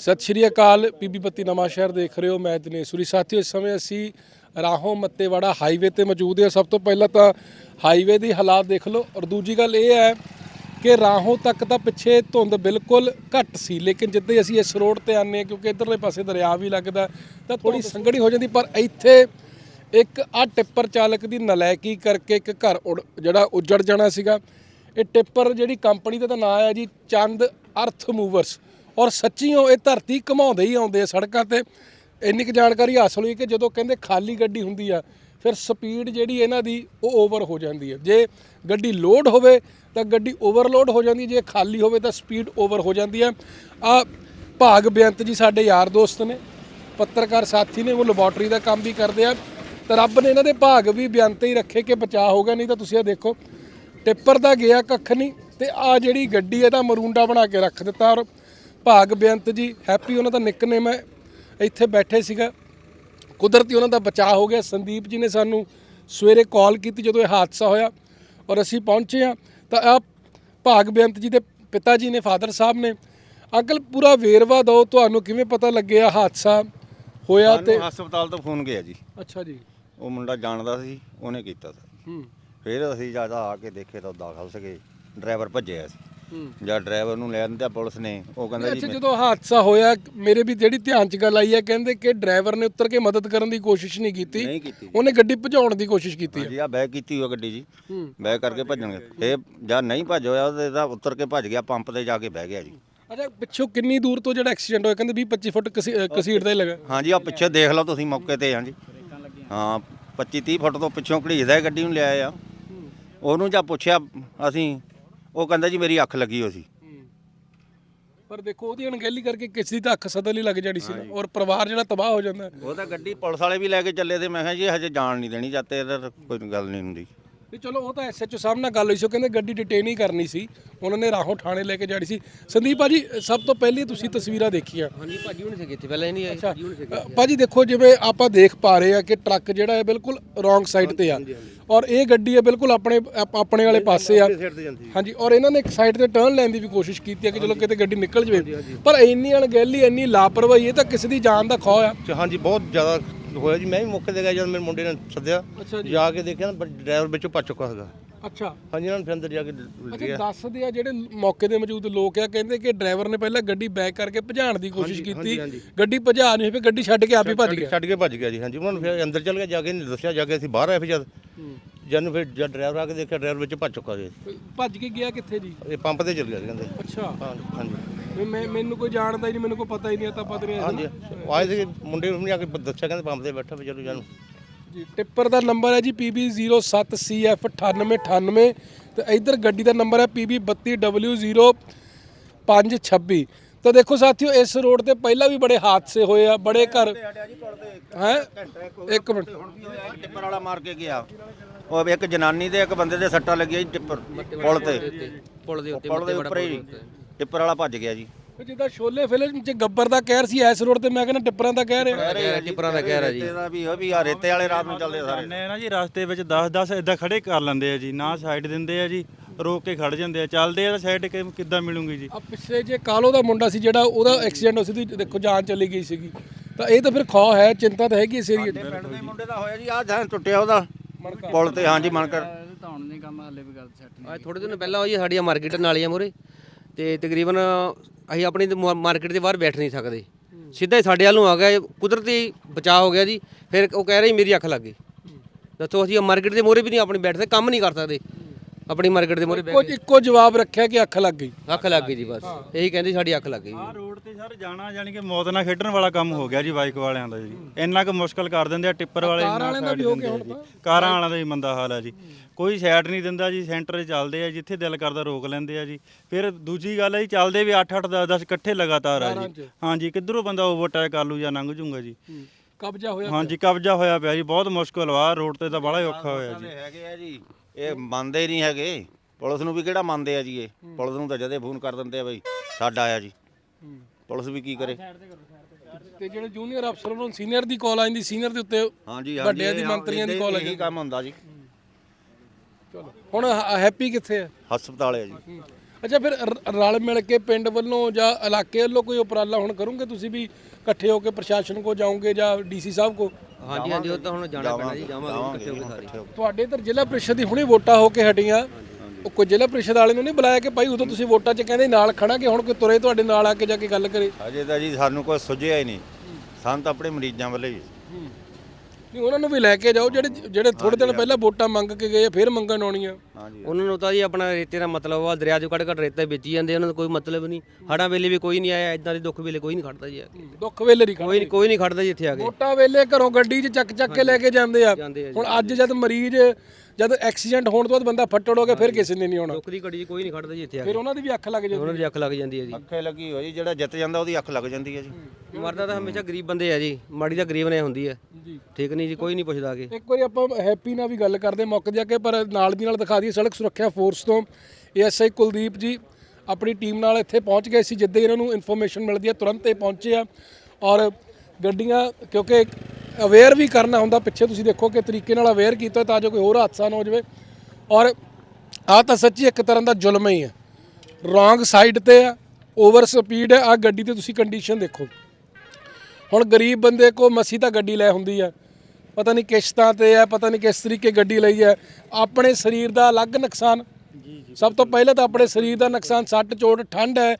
ਸਤਿ ਸ਼੍ਰੀ ਅਕਾਲ ਪੀਬੀ ਬੱਤੀ ਨਵਾਂ ਸ਼ਹਿਰ ਦੇਖ ਰਹੇ ਹੋ ਮੈਂ ਦਿਨੇਸ਼ੂਰੀ ਸਾਥੀਓ ਇਸ ਸਮੇਂ ਅਸੀਂ ਰਾਹੋਂ ਮੱਤੇਵਾੜਾ ਹਾਈਵੇ ਤੇ ਮੌਜੂਦ ਹਾਂ। ਸਭ ਤੋਂ ਪਹਿਲਾਂ ਤਾਂ ਹਾਈਵੇ ਦੀ ਹਾਲਾਤ ਦੇਖ ਲਓ ਔਰ ਦੂਜੀ ਗੱਲ ਇਹ ਹੈ ਕਿ ਰਾਹੋਂ ਤੱਕ ਤਾਂ ਪਿੱਛੇ ਧੁੰਦ ਬਿਲਕੁਲ ਘੱਟ ਸੀ ਲੇਕਿਨ ਜਿੱਦਾਂ ਹੀ ਅਸੀਂ ਇਸ ਰੋਡ ਤੇ ਆਨੇ ਕਿਉਂਕਿ ਇਧਰਲੇ ਪਾਸੇ ਦਰਿਆ ਵੀ ਲੱਗਦਾ ਤਾਂ ਥੋੜੀ ਸੰਗੜੀ ਹੋ ਜਾਂਦੀ ਪਰ ਇੱਥੇ ਇੱਕ ਆ ਟਿੱਪਰ ਚਾਲਕ ਦੀ ਨਲਾਇਕੀ ਕਰਕੇ ਇੱਕ ਘਰ ਜਿਹੜਾ ਉੱਜੜ ਜਾਣਾ ਸੀਗਾ। ਇਹ ਟਿੱਪਰ ਜਿਹੜੀ ਕੰਪਨੀ ਦਾ ਤਾਂ ਨਾਂ ਹੈ ਜੀ ਚੰਦ ਅਰਥ ਮੂਵਰਸ। ਔਰ ਸੱਚੀਓ ਇਹ ਧਰਤੀ ਘਮਾਉਂਦੇ ਹੀ ਆਉਂਦੇ ਆ ਸੜਕਾਂ ਤੇ। ਇੰਨੀ ਕੁ ਜਾਣਕਾਰੀ ਹਾਸਲ ਹੋਈ ਕਿ ਜਦੋਂ ਕਹਿੰਦੇ ਖਾਲੀ ਗੱਡੀ ਹੁੰਦੀ ਆ, ਫਿਰ ਸਪੀਡ ਜਿਹੜੀ ਇਹਨਾਂ ਦੀ ਉਹ ਓਵਰ ਹੋ ਜਾਂਦੀ ਹੈ ਜੇ ਗੱਡੀ ਲੋਡ ਹੋਵੇ ਤਾਂ ਗੱਡੀ ਓਵਰਲੋਡ ਹੋ ਜਾਂਦੀ, ਜੇ ਖਾਲੀ ਹੋਵੇ ਤਾਂ ਸਪੀਡ ਓਵਰ ਹੋ ਜਾਂਦੀ ਹੈ ਆ ਭਾਗ ਬੇਅੰਤ ਜੀ ਸਾਡੇ ਯਾਰ ਦੋਸਤ ਨੇ, ਪੱਤਰਕਾਰ ਸਾਥੀ ਨੇ, ਉਹ ਲੈਬੋਰਟਰੀ ਦਾ ਕੰਮ ਵੀ ਕਰਦੇ ਆ। ਤਾਂ ਰੱਬ ਨੇ ਇਹਨਾਂ ਦੇ ਭਾਗ ਵੀ ਬੇਅੰਤ ਹੀ ਰੱਖੇ ਕਿ ਬਚਾਅ ਹੋ ਗਿਆ, ਨਹੀਂ ਤਾਂ ਤੁਸੀਂ ਇਹ ਦੇਖੋ, ਟਿੱਪਰ ਦਾ ਗਿਆ ਕੱਖ ਨਹੀਂ ਤੇ ਆ ਜਿਹੜੀ ਗੱਡੀ ਹੈ ਤਾਂ ਮਰੂੰਡਾ ਬਣਾ ਕੇ ਰੱਖ ਦਿੱਤਾ ਔਰ ਭਾਗ ਬੇਅੰਤ ਜੀ ਹੈਪੀ ਉਹਨਾਂ ਦਾ ਨਿਕਨੇਮ ਹੈ। ਇੱਥੇ ਬੈਠੇ ਸੀਗਾ। ਕੁਦਰਤੀ ਉਹਨਾਂ ਦਾ ਬਚਾਅ ਹੋ ਗਿਆ। ਸੰਦੀਪ ਜੀ ਨੇ ਸਾਨੂੰ ਸਵੇਰੇ ਕਾਲ ਕੀਤੀ ਜਦੋਂ ਇਹ ਹਾਦਸਾ ਹੋਇਆ ਔਰ ਅਸੀਂ ਪਹੁੰਚੇ ਆ ਤਾਂ ਆ ਭਾਗ ਬੇਅੰਤ ਜੀ ਦੇ ਪਿਤਾ ਜੀ ਨੇ ਫਾਦਰ ਸਾਹਿਬ ਨੇ ਅੰਕਲ ਪੂਰਾ ਵੇਰਵਾ ਦਿਓ ਤੁਹਾਨੂੰ ਕਿਵੇਂ ਪਤਾ ਲੱਗਿਆ ਹਾਦਸਾ ਹੋਇਆ ਤੇ ਸਾਨੂੰ ਹਸਪਤਾਲ ਤੋਂ ਫੋਨ ਗਿਆ ਜੀ। ਅੱਛਾ ਜੀ। ਉਹ ਮੁੰਡਾ ਜਾਣਦਾ ਸੀ ਉਹਨੇ ਕੀਤਾ ਸੀ ਹੂੰ। ਫਿਰ ਅਸੀਂ ਜ਼ਿਆਦਾ ਆ ਕੇ ਦੇਖੇ ਤਾਂ ਉਹ ਦਾਖਲ ਸੀਗੇ ਡਰਾਈਵਰ ਭੱਜਿਆ ਸੀ। ਜਦ ਡਰਾਈਵਰ ਨੂੰ ਲੈ ਆਂਦਾ ਪੁਲਿਸ ਨੇ ਉਹ ਕਹਿੰਦਾ ਜੀ ਅੱਛਾ ਜਦੋਂ ਹਾਦਸਾ ਹੋਇਆ ਮੇਰੇ ਵੀ ਜਿਹੜੀ ਧਿਆਨ ਚ ਗੱਲ ਆਈ ਹੈ ਕਹਿੰਦੇ ਕਿ ਡਰਾਈਵਰ ਨੇ ਉੱਤਰ ਕੇ ਮਦਦ ਕਰਨ ਦੀ ਕੋਸ਼ਿਸ਼ ਨਹੀਂ ਕੀਤੀ। ਨਹੀਂ ਕੀਤੀ। ਉਹਨੇ ਗੱਡੀ ਭਜਾਉਣ ਦੀ ਕੋਸ਼ਿਸ਼ ਕੀਤੀ ਹੈ। ਜੀ ਆ ਬੈਕ ਕੀਤੀ ਹੋਈ ਗੱਡੀ ਜੀ। ਬੈਕ ਕਰਕੇ ਭੱਜਣਗੇ। ਇਹ ਜਦ ਨਹੀਂ ਭੱਜ ਹੋਇਆ ਤੇ ਇਹਦਾ ਉੱਤਰ ਕੇ ਭੱਜ ਗਿਆ ਪੰਪ ਤੇ ਜਾ ਕੇ ਬਹਿ ਗਿਆ ਜੀ। ਅੱਛਾ ਪਿੱਛੋਂ ਕਿੰਨੀ ਦੂਰ ਤੋਂ ਜਿਹੜਾ ਐਕਸੀਡੈਂਟ ਹੋਇਆ ਕਹਿੰਦੇ 20 25 ਫੁੱਟ ਕਸੀੜ ਦਾ ਹੀ ਲੱਗਾ। ਹਾਂਜੀ ਆ ਪਿੱਛੇ ਦੇਖ ਲਓ ਤੁਸੀਂ ਮੌਕੇ ਤੇ ਹਾਂ ਜੀ ਹਾਂ 25 30 ਫੁੱਟ ਤੋਂ ਪਿੱਛੋਂ ਘੜੀਸਦਾ ਇਹ ਗੱਡੀ ਨੂੰ ਲਿਆਏ ਆ ਉਹਨੂੰ ਜਾਂ ਪੁੱਛਿਆ ਅਸੀਂ ਉਹ ਕਹਿੰਦਾ ਜੀ ਮੇਰੀ ਅੱਖ ਲੱਗੀ ਹੋਈ ਸੀ। ਪਰ ਦੇਖੋ ਉਹਦੀ ਅਣਗਹਿਲੀ ਕਰਕੇ ਕਿਸੇ ਦੀ ਤਾਂ ਅੱਖ ਸਦਲ ਹੀ ਲੱਗ ਜਾਣੀ ਸੀ ਨਾ। ਔਰ ਪਰਿਵਾਰ ਜਿਹੜਾ ਤਬਾਹ ਹੋ ਜਾਂਦਾ। ਉਹ ਤਾਂ ਗੱਡੀ ਪੁਲਿਸ ਵਾਲੇ ਵੀ ਲੈ ਕੇ ਚੱਲੇ ਤੇ ਮੈਂ ਕਿਹਾ ਜੀ ਹਜੇ ਜਾਣ ਨਹੀਂ ਦੇਣੀ ਜਾਂਦੇ ਇਹਦਾ ਤਾਂ ਕੋਈ ਗੱਲ ਨਹੀਂ ਹੁੰਦੀ। ਵੀ ਚਲੋ ਉਹ ਤਾਂ ਐਸਐਚਓ ਸਾਹਿਬ ਨਾਲ ਗੱਲ ਹੋਈ ਸੀ ਉਹ ਕਹਿੰਦੇ ਗੱਡੀ ਡਿਟੇਨ ਹੀ ਕਰਨੀ ਸੀ। ਉਹਨਾਂ ਨੇ ਰਾਹੋਂ ਥਾਣੇ ਲੈ ਕੇ ਜਾਣੀ ਸੀ। ਸੰਦੀਪ ਭਾਜੀ ਸਭ ਤੋਂ ਪਹਿਲੀ ਤੁਸੀਂ ਤਸਵੀਰਾਂ ਦੇਖੀਆਂ। ਹਾਂਜੀ ਭਾਜੀ ਹੁਣ ਸੀਗੇ ਇੱਥੇ ਪਹਿਲਾਂ ਹੀ ਨਹੀਂ ਆਏ ਅੱਛਾ ਅ, ਭਾਜੀ ਦੇਖੋ ਜਿਵੇਂ ਆਪਾਂ ਦੇਖ ਪਾ ਰਹੇ ਆ ਕਿ ਟਰੱਕ ਜਿਹੜਾ ਹੈ ਬਿਲਕੁਲ ਰੋਂਗ ਸਾਈਡ ਤੇ ਆ। ਔਰ ਇਹ ਗੱਡੀ ਹੈ ਬਿਲਕੁਲ ਆਪਣੇ ਆਪ- ਆਪਣੇ ਵਾਲੇ ਪਾਸੇ ਆ। ਹਾਂਜੀ ਔਰ ਇਹਨਾਂ ਨੇ ਇੱਕ ਸਾਈਡ ਤੇ ਟਰਨ ਲੈਣ ਦੀ ਵੀ ਕੋਸ਼ਿਸ਼ ਕੀਤੀ ਹੈ ਕਿ ਚਲੋ ਕਿਤੇ ਗੱਡੀ ਨਿਕਲ ਜਵੇ। ਪਰ ਇੰਨੀ ਅਣਗਹਿਲੀ ਇੰਨੀ ਲਾਪਰਵਾਹੀ ਇਹ ਤਾਂ ਕਿਸੇ ਦੀ ਜਾਨ ਦਾ ਖੌਅ ਆ। ਹਾਂਜੀ ਬਹੁਤ ਜ਼ਿਆਦਾ ਹੋਇਆ ਜੀ ਮੈਂ ਵੀ ਮੌਕੇ ਤੇ ਗਿਆ ਜਦ ਮੇਰੇ ਮੁੰਡੇ ਨੇ ਸੱਦਿਆ। ਅੱਛਾ ਜੀ। ਜਾ ਕੇ ਦੇਖਿਆ ਨਾ ਡਰਾਈਵਰ ਵਿੱਚੋਂ ਭੱਜ ਚੁੱਕਾ ਸੀਗਾ। ਅੱਛਾ। ਹਾਂਜੀ ਇਹਨਾਂ ਨੇ ਫਿਰ ਅੰਦਰ ਜਾ ਕੇ ਅੱਛਾ ਦੱਸਦੇ ਆ ਜਿਹੜੇ ਮੌਕੇ ਦੇ ਮੌਜੂਦ ਲੋਕ ਆ ਕਹਿੰਦੇ ਕਿ ਡਰਾਈਵਰ ਨੇ ਪਹਿਲਾਂ ਗੱਡੀ ਬੈਕ ਕਰਕੇ ਭਜਾਉਣ ਦੀ ਕੋਸ਼ਿਸ਼ ਕੀਤੀ। ਗੱਡੀ ਭਜਾ ਨਹੀਂ ਫਿਰ ਗੱਡੀ ਛੱਡ ਕੇ ਆਪ ਹੀ ਭੱਜ ਗਿਆ। ਛੱਡ ਕੇ ਭੱਜ ਗਿਆ ਜੀ ਹਾਂਜੀ। ਉਹਨਾਂ ਨੂੰ ਫਿਰ ਅੰਦਰ ਚੱਲ ਗਿਆ ਜਾ ਕੇ ਨਹੀਂ ਦੱਸਿਆ ਜਾ ਕੇ ਅਸੀਂ ਬਾਹਰ ਆਏ ਫਿਰ ਜਦ। ਜਦ ਨੂੰ ਫਿਰ ਜਦ ਡਰਾਈਵਰ ਆ ਕੇ ਦੇਖਿਆ ਡਰਾਈਵਰ ਵਿੱਚ ਭੱਜ ਚੁੱਕਾ ਸੀ। ਭੱਜ ਕੇ ਗਿਆ ਕਿੱਥੇ ਜੀ? ਇਹ ਪੰਪ ਤੇ ਚੱਲ ਗਿਆ ਸੀ ਕਹਿੰਦੇ। ਅੱਛਾ। ਹਾਂ ਹਾਂਜੀ। ਵੀ ਮੈਂ ਮੈਨੂੰ ਕੋਈ ਜਾਣਦਾ ਹੀ ਨਹੀਂ ਮੈਨੂੰ ਕੋਈ ਪਤਾ ਹੀ ਨਹੀਂ ਤਾਂ ਪਤਾ ਨਹੀਂ ਹਾਂਜੀ। ਆਏ ਸੀ ਮੁੰਡੇ ਨੂੰ ਵੀ ਆ ਕੇ ਦੱਸਿਆ ਕਹਿੰਦੇ ਪੰਪ ਤੇ ਬੈਠਾ ਵੀ ਚਲੋ ਜਾਨੂੰ ਜੀ ਟਿੱਪਰ ਦਾ ਨੰਬਰ ਹੈ ਜੀ PB07CF9898 ਤੇ ਇਧਰ ਗੱਡੀ ਦਾ ਨੰਬਰ ਹੈ PB32W0526 ਤਾਂ ਦੇਖੋ ਸਾਥੀਓ ਇਸ ਰੋਡ ਤੇ ਪਹਿਲਾਂ ਵੀ ਬੜੇ ਹਾਦਸੇ ਹੋਏ ਆ ਬੜੇ ਘਰ ਹੈ? ਇੱਕ ਮਿੰਟ। ਟਿੱਪਰ ਵਾਲਾ ਮਾਰ ਕੇ ਗਿਆ। ਉਹ ਇੱਕ ਜਨਾਨੀ ਤੇ ਇੱਕ ਬੰਦੇ ਦੇ ਸੱਟਾਂ ਲੱਗੀਆਂ ਜੀ ਟਿੱਪਰ ਪੁਲ ਤੇ। ਪੁਲ ਦੇ ਉੱਤੇ ਪੁਲ ਦੇ ਉੱਪਰ ਹੀ ਟਿੱਪਰ ਵਾਲਾ ਭੱਜ ਗਿਆ ਜੀ। ਜਿੱਦਾਂ ਸ਼ੋਲੇ ਫਿਲਮ ਚ ਗੱਬਰ ਦਾ ਕਹਿਰ ਸੀ ਇਸ ਰੋਡ ਤੇ ਮੈਂ ਕਹਿੰਦਾ ਟਿੱਪਰਾਂ ਦਾ ਕਹਿਰ ਹੈ। ਟਿੱਪਰਾਂ ਦਾ ਕਹਿ ਰਿਹਾ ਜੀ ਤੇਰਾ ਵੀ ਉਹ ਵੀ ਆ ਰੇਤੇ ਵਾਲੇ ਰਾਤ ਨੂੰ ਚੱਲਦੇ ਸਾਰੇ। ਨੇ ਨਾ ਜੀ ਰਸਤੇ ਵਿੱਚ 10-10 ਇਦਾਂ ਖੜੇ ਕਰ ਲੈਂਦੇ ਆ ਜੀ ਨਾ ਸਾਈਡ ਦਿੰਦੇ ਆ ਜੀ ਰੋਕ ਕੇ ਖੜ ਜਾਂਦੇ ਆ। ਚੱਲਦੇ ਆ ਤਾਂ ਸਾਈਡ ਕਿੱਦਾਂ ਮਿਲੂਗੀ ਜੀ? ਆ ਪਿਛਲੇ ਜੇ ਕਾਲੋ ਦਾ ਮੁੰਡਾ ਸੀ ਜਿਹੜਾ ਉਹਦਾ ਐਕਸੀਡੈਂਟ ਹੋ ਸੀ ਦੇਖੋ ਜਾਨ ਚਲੀ ਗਈ ਸੀਗੀ। ਤਾਂ ਇਹ ਤਾਂ ਫਿਰ ਖੌ ਹੈ ਚਿੰਤਾ ਤਾਂ ਹੈਗੀ ਇਸ ਏਰੀਏ 'ਚ। ਪਿੰਡ ਦੇ ਮੁੰਡੇ ਦਾ ਹੋਇਆ ਜੀ ਆ ਜਾਂ ਟੁੱਟਿਆ ਉਹਦਾ। ਪੁਲ ਤੇ ਹਾਂਜੀ ਮਣਕਰ ਅੱਜ ਥੋੜੇ ਦਿਨ ਪਹਿਲਾਂ ਹੋਈ ਸਾਡੀਆਂ ਮਾਰਕੀਟ ਨਾਲੀਆਂ ਮੂਰੇ ਤੇ ਤਕਰੀਬਨ ਅਸੀਂ ਆਪਣੀ ਮਾਰਕੀਟ ਦੇ ਬਾਹਰ ਬੈਠ ਨਹੀਂ ਸਕਦੇ। ਸਿੱਧਾ ਹੀ ਸਾਡੇ ਵੱਲ ਨੂੰ ਆ ਗਿਆ ਕੁਦਰਤੀ ਬਚਾਅ ਹੋ ਗਿਆ ਜੀ ਫਿਰ ਉਹ ਕਹਿ ਰਹੀ ਮੇਰੀ ਅੱਖ ਲੱਗ ਗਈ। ਦੱਸੋ ਅਸੀਂ ਮਾਰਕੀਟ ਦੇ ਮੂਹਰੇ ਵੀ ਨਹੀਂ ਆਪਣੀ ਬੈਠ ਸਕਦੇ ਕੰਮ ਨਹੀਂ ਕਰ ਸਕਦੇ। ਆਪਣੀ ਮਾਰਕੀਟ ਦੇ ਮੂਹਰੇ ਇੱਕੋ ਇੱਕੋ ਜਵਾਬ ਰੱਖਿਆ ਕਿ ਅੱਖ ਲੱਗ ਗਈ। ਅੱਖ ਲੱਗ ਗਈ ਜੀ ਬਸ। ਇਹੀ ਕਹਿੰਦੀ ਸਾਡੀ ਅੱਖ ਲੱਗ ਗਈ ਆਹ ਰੋਡ ਤੇ ਸਰ ਜਾਣਾ ਜਾਨੀ ਕਿ ਮੌਤ ਨਾਲ ਖੇਡਣ ਵਾਲਾ ਕੰਮ ਹੋ ਗਿਆ ਜੀ ਬਾਈਕ ਵਾਲਿਆਂ ਦਾ ਜੀ। ਇੰਨਾ ਕੁ ਮੁਸ਼ਕਲ ਕਰ ਦਿੰਦੇ ਆ ਟਿੱਪਰ ਵਾਲੇ ਇੰਨਾ ਸਾਈਡ ਦਿੰਦੇ ਆ ਜੀ। ਕਾਰਾਂ ਵਾਲਿਆਂ ਦਾ ਹੀ ਮੰਦਾ ਹਾਲ ਹੈ ਜੀ। ਕੋਈ ਸਾਈਡ ਨਹੀਂ ਦਿੰਦਾ ਜੀ ਸੈਂਟਰ 'ਚ ਚੱਲਦੇ ਆ ਜਿੱਥੇ ਦਿਲ ਕਰਦਾ ਰੋਕ ਲੈਂਦੇ ਆ ਜੀ। ਫਿਰ ਦੂਜੀ ਗੱਲ ਹੈ ਜੀ ਚੱਲਦੇ ਵੀ 8-8 10-10 ਇਕੱਠੇ ਲਗਾਤਾਰ ਆ ਜੀ। ਹਾਂਜੀ ਕਿੱਧਰੋਂ ਬੰਦਾ ਓਵਰਟੇਕ ਕਰ ਲੂ ਜਾਂ ਲੰਘ ਜੂਗਾ ਜੀ। ਕਬਜ਼ਾ ਹੋਇਆ ਹਾਂਜੀ ਕਬਜ਼ਾ ਹੋਇਆ ਪਿਆ ਜੀ ਬਹੁਤ ਮੁਸ਼ਕਲ ਵਾ ਰੋਡ ਤੇ ਤਾਂ ਬੜਾ ਔਖਾ ਹੋਇਆ ਜੀ। ਹੈਗੇ ਆ ਜੀ। ਇਹ ਮੰਨਦੇ ਨਹੀਂ ਹੈਗੇ। ਪੁਲਿਸ ਨੂੰ ਵੀ ਕਿਹੜਾ ਮੰਨਦੇ ਆ ਜੀ ਇਹ? ਪੁਲਿਸ ਨੂੰ ਤਾਂ ਜਦੇ ਫੋਨ ਕਰ ਦਿੰਦੇ ਆ ਬਈ ਸਾਡਾ ਆਇਆ ਜੀ। ਪੁਲਿਸ ਵੀ ਕੀ ਕਰੇ? ਤੇ ਜਿਹੜੇ ਜੂਨੀਅਰ ਅਫਸਰ ਉਹਨਾਂ ਸੀਨੀਅਰ ਦੀ ਕਾਲ ਆਂਦੀ ਸੀਨੀਅਰ ਦੇ ਉੱਤੇ ਹਾਂਜੀ ਵੱਡਿਆਂ ਦੀ ਮੰਤਰੀਆਂ ਦੀ ਕਾਲ ਇਹੀ ਕੰਮ ਹੁੰਦਾ ਜੀ। ਚਲੋ ਹੁਣ ਹੈਪੀ ਕਿੱਥੇ ਹੈ ਹਸਪਤਾਲ ਹੈ ਜੀ। ਅੱਛਾ ਫਿਰ ਰ- ਰਲ ਮਿਲ ਕੇ ਪਿੰਡ ਵੱਲੋਂ ਜਾਂ ਇਲਾਕੇ ਵੱਲੋਂ ਕੋਈ ਉਪਰਾਲਾ ਹੁਣ ਕਰੋਗੇ ਤੁਸੀਂ ਵੀ ਇਕੱਠੇ ਹੋ ਕੇ ਪ੍ਰਸ਼ਾਸਨ ਕੋ ਜਾਓਗੇ ਜਾਂ ਡੀਸੀ ਸਾਹਿਬ ਕੋ ਹਾਂਜੀ ਹਾਂਜੀ ਉਹ ਤਾਂ ਹੁਣ ਜਾਣਾ ਪੈਣਾ ਜੀ ਜਾਵਾਂਗੇ ਇਕੱਠੇ ਹੋ ਕੇ ਸਾਰੇ। ਤੁਹਾਡੇ ਇੱਧਰ ਜ਼ਿਲ੍ਹਾ ਪ੍ਰੀਸ਼ਦ ਦੀ ਹੁਣੇ ਵੋਟਾਂ ਹੋ ਕੇ ਹਟੀਆਂ। ਉਹ ਕੋਈ ਜ਼ਿਲ੍ਹਾ ਪ੍ਰੀਸ਼ਦ ਵਾਲੇ ਨੂੰ ਨਹੀਂ ਬੁਲਾਇਆ ਕਿ ਭਾਈ ਉਦੋਂ ਤੁਸੀਂ ਵੋਟਾਂ 'ਚ ਕਹਿੰਦੇ ਨਾਲ ਖੜਾਂਗੇ ਹੁਣ ਕੋਈ ਤੁਰੇ ਤੁਹਾਡੇ ਨਾਲ ਆ ਕੇ ਜਾ ਕੇ ਗੱਲ ਕਰੇ? ਅਜੇ ਤਾਂ ਜੀ ਸਾਨੂੰ ਕੋਈ ਸੁਝਿਆ ਹੀ ਨਹੀਂ। ਸਾਨੂੰ ਤਾਂ ਆਪਣੇ ਮਰੀਜ਼ਾਂ ਵੱਲੇ ਹੀ। ਨਹੀਂ ਉਹਨਾਂ ਨੂੰ ਵੀ ਲੈ ਕੇ ਜਾਓ ਜਿਹੜੇ ਜਿਹੜੇ ਥੋੜੇ ਦਿਨ ਪਹਿਲਾਂ ਵੋਟਾਂ ਮੰਗ ਕੇ ਗਏ ਆ, ਫਿਰ ਮੰਗਣ ਆਉਣੀਆਂ। ਉਹਨਾਂ ਨੂੰ ਤਾਂ ਜੀ ਆਪਣਾ ਰੇਤੇ ਦਾ ਮਤਲਬ ਆ ਦਰਿਆ ਚੋਂ ਕੱਢ ਕੱਢ ਰੇਤਾ ਵੇਚੀ ਜਾਂਦੇ ਉਹਨਾਂ ਦਾ ਕੋਈ ਮਤਲਬ ਨਹੀਂ। ਹੜਾਂ ਵੇਲੇ ਵੀ ਕੋਈ ਨਹੀਂ ਆਇਆ ਇਦਾਂ ਦੇ ਦੁੱਖ ਵੇਲੇ ਕੋਈ ਨਹੀਂ ਖੜਦਾ ਜੀ ਆ ਕੇ। ਦੁੱਖ ਵੇਲੇ ਨਹੀਂ ਕੋਈ ਨਹੀਂ ਕੋਈ ਨਹੀਂ ਖੜਦਾ ਜੀ ਇੱਥੇ ਆ ਕੇ। ਵੋਟਾਂ ਵੇਲੇ ਘਰੋਂ ਗੱਡੀ 'ਚ ਚੱਕ ਚੱਕ ਕੇ ਲੈ ਕੇ ਜਾਂਦੇ ਆ। ਜਾਂਦੇ ਆ ਜੀ। ਹੁਣ ਅੱਜ ਜਦ ਮਰੀਜ਼ ਜਦ ਐਕਸੀਡੈਂਟ ਹੋਣ ਤੋਂ ਬਾਅਦ ਬੰਦਾ ਫੱਟੜ ਹੋ ਗਿਆ ਫਿਰ ਕਿਸੇ ਨੇ ਨਹੀਂ ਆਉਣਾ। ਦੁੱਖ ਦੀ ਘੜੀ 'ਚ ਕੋਈ ਨਹੀਂ ਖੜਦਾ ਜੀ ਇੱਥੇ ਆ ਕੇ। ਫਿਰ ਉਹਨਾਂ ਦੀ ਵੀ ਅੱਖ ਲੱਗ ਜਾਂਦੀ ਉਹਨਾਂ ਦੀ ਅੱਖ ਲੱਗ ਜਾਂਦੀ ਹੈ ਜੀ। ਅੱਖੇ ਲੱਗੀ ਹੋਈ ਜਿਹੜਾ ਜਿੱਤ ਜਾਂਦਾ ਉਹਦੀ ਅੱਖ ਲੱਗ ਜਾਂਦੀ ਹੈ ਜੀ। ਮਰਦਾ ਤਾਂ ਹਮੇਸ਼ਾ ਗਰੀਬ ਬੰਦੇ ਆ ਜੀ ਮਾੜੀ ਤਾਂ ਗਰੀਬ ਨੇ ਹੁੰਦੀ ਹੈ। ਜੀ। ਠੀਕ ਨਹੀਂ ਜੀ ਕੋਈ ਨਹੀਂ ਪੁੱਛਦਾ ਕਿ ਇੱਕ ਵਾਰੀ ਆਪਾਂ ਹੈਪੀ ਨਾਲ ਵੀ ਗੱਲ ਕਰਦੇ ਮੁੱਕ ਜਾ ਕੇ ਪਰ ਨਾਲ ਦੀ ਨਾਲ ਦਿਖਾ ਦਈਏ। ਸੜਕ ਸੁਰੱਖਿਆ ਫੋਰਸ ਤੋਂ ਏਐਸਆਈ ਕੁਲਦੀਪ ਜੀ ਆਪਣੀ ਟੀਮ ਨਾਲ ਇੱਥੇ ਪਹੁੰਚ ਗਏ ਸੀ, ਜਿੱਦਾਂ ਇਹਨਾਂ ਨੂੰ ਇਨਫੋਰਮੇਸ਼ਨ ਮਿਲਦੀ ਹੈ, ਤੁਰੰਤ ਇਹ ਪਹੁੰਚੇ ਆ ਔਰ ਗੱਡੀਆਂ, ਕਿਉਂਕਿ ਅਵੇਅਰ ਵੀ ਕਰਨਾ ਹੁੰਦਾ, ਪਿੱਛੇ ਤੁਸੀਂ ਦੇਖੋ ਕਿ ਤਰੀਕੇ ਨਾਲ ਅਵੇਅਰ ਕੀਤਾ ਤਾਂ ਜੋ ਕੋਈ ਹੋਰ ਹਾਦਸਾ ਨਾ ਹੋ ਜਾਵੇ। ਔਰ ਆ ਤਾਂ ਸੱਚੀ ਇੱਕ ਤਰ੍ਹਾਂ ਦਾ ਜ਼ੁਲਮ ਹੀ ਹੈ। ਰੋਂਗ ਸਾਈਡ ਤੇ ਆ ਓਵਰ ਸਪੀਡ ਹੈ ਆ ਗੱਡੀ ਤੇ ਤੁਸੀਂ ਕੰਡੀਸ਼ਨ ਦੇਖੋ। ਹੁਣ ਗਰੀਬ ਬੰਦੇ ਕੋ ਮਸੀ ਤਾਂ ਗੱਡੀ ਲੈ ਹੁੰਦੀ ਆ। ਪਤਾ ਨਹੀਂ ਕਿਸ਼ਤਾਂ ਤੇ ਆ ਪਤਾ ਨਹੀਂ ਕਿਸ ਤਰੀਕੇ ਗੱਡੀ ਲਈ ਹੈ। ਆਪਣੇ ਸਰੀਰ ਦਾ ਅਲੱਗ ਨੁਕਸਾਨ। ਸਭ ਤੋਂ ਪਹਿਲਾਂ ਤਾਂ ਆਪਣੇ ਸਰੀਰ ਦਾ ਨੁਕਸਾਨ ਸੱਟ ਚੋਟ ਠੰਡ ਹੈ।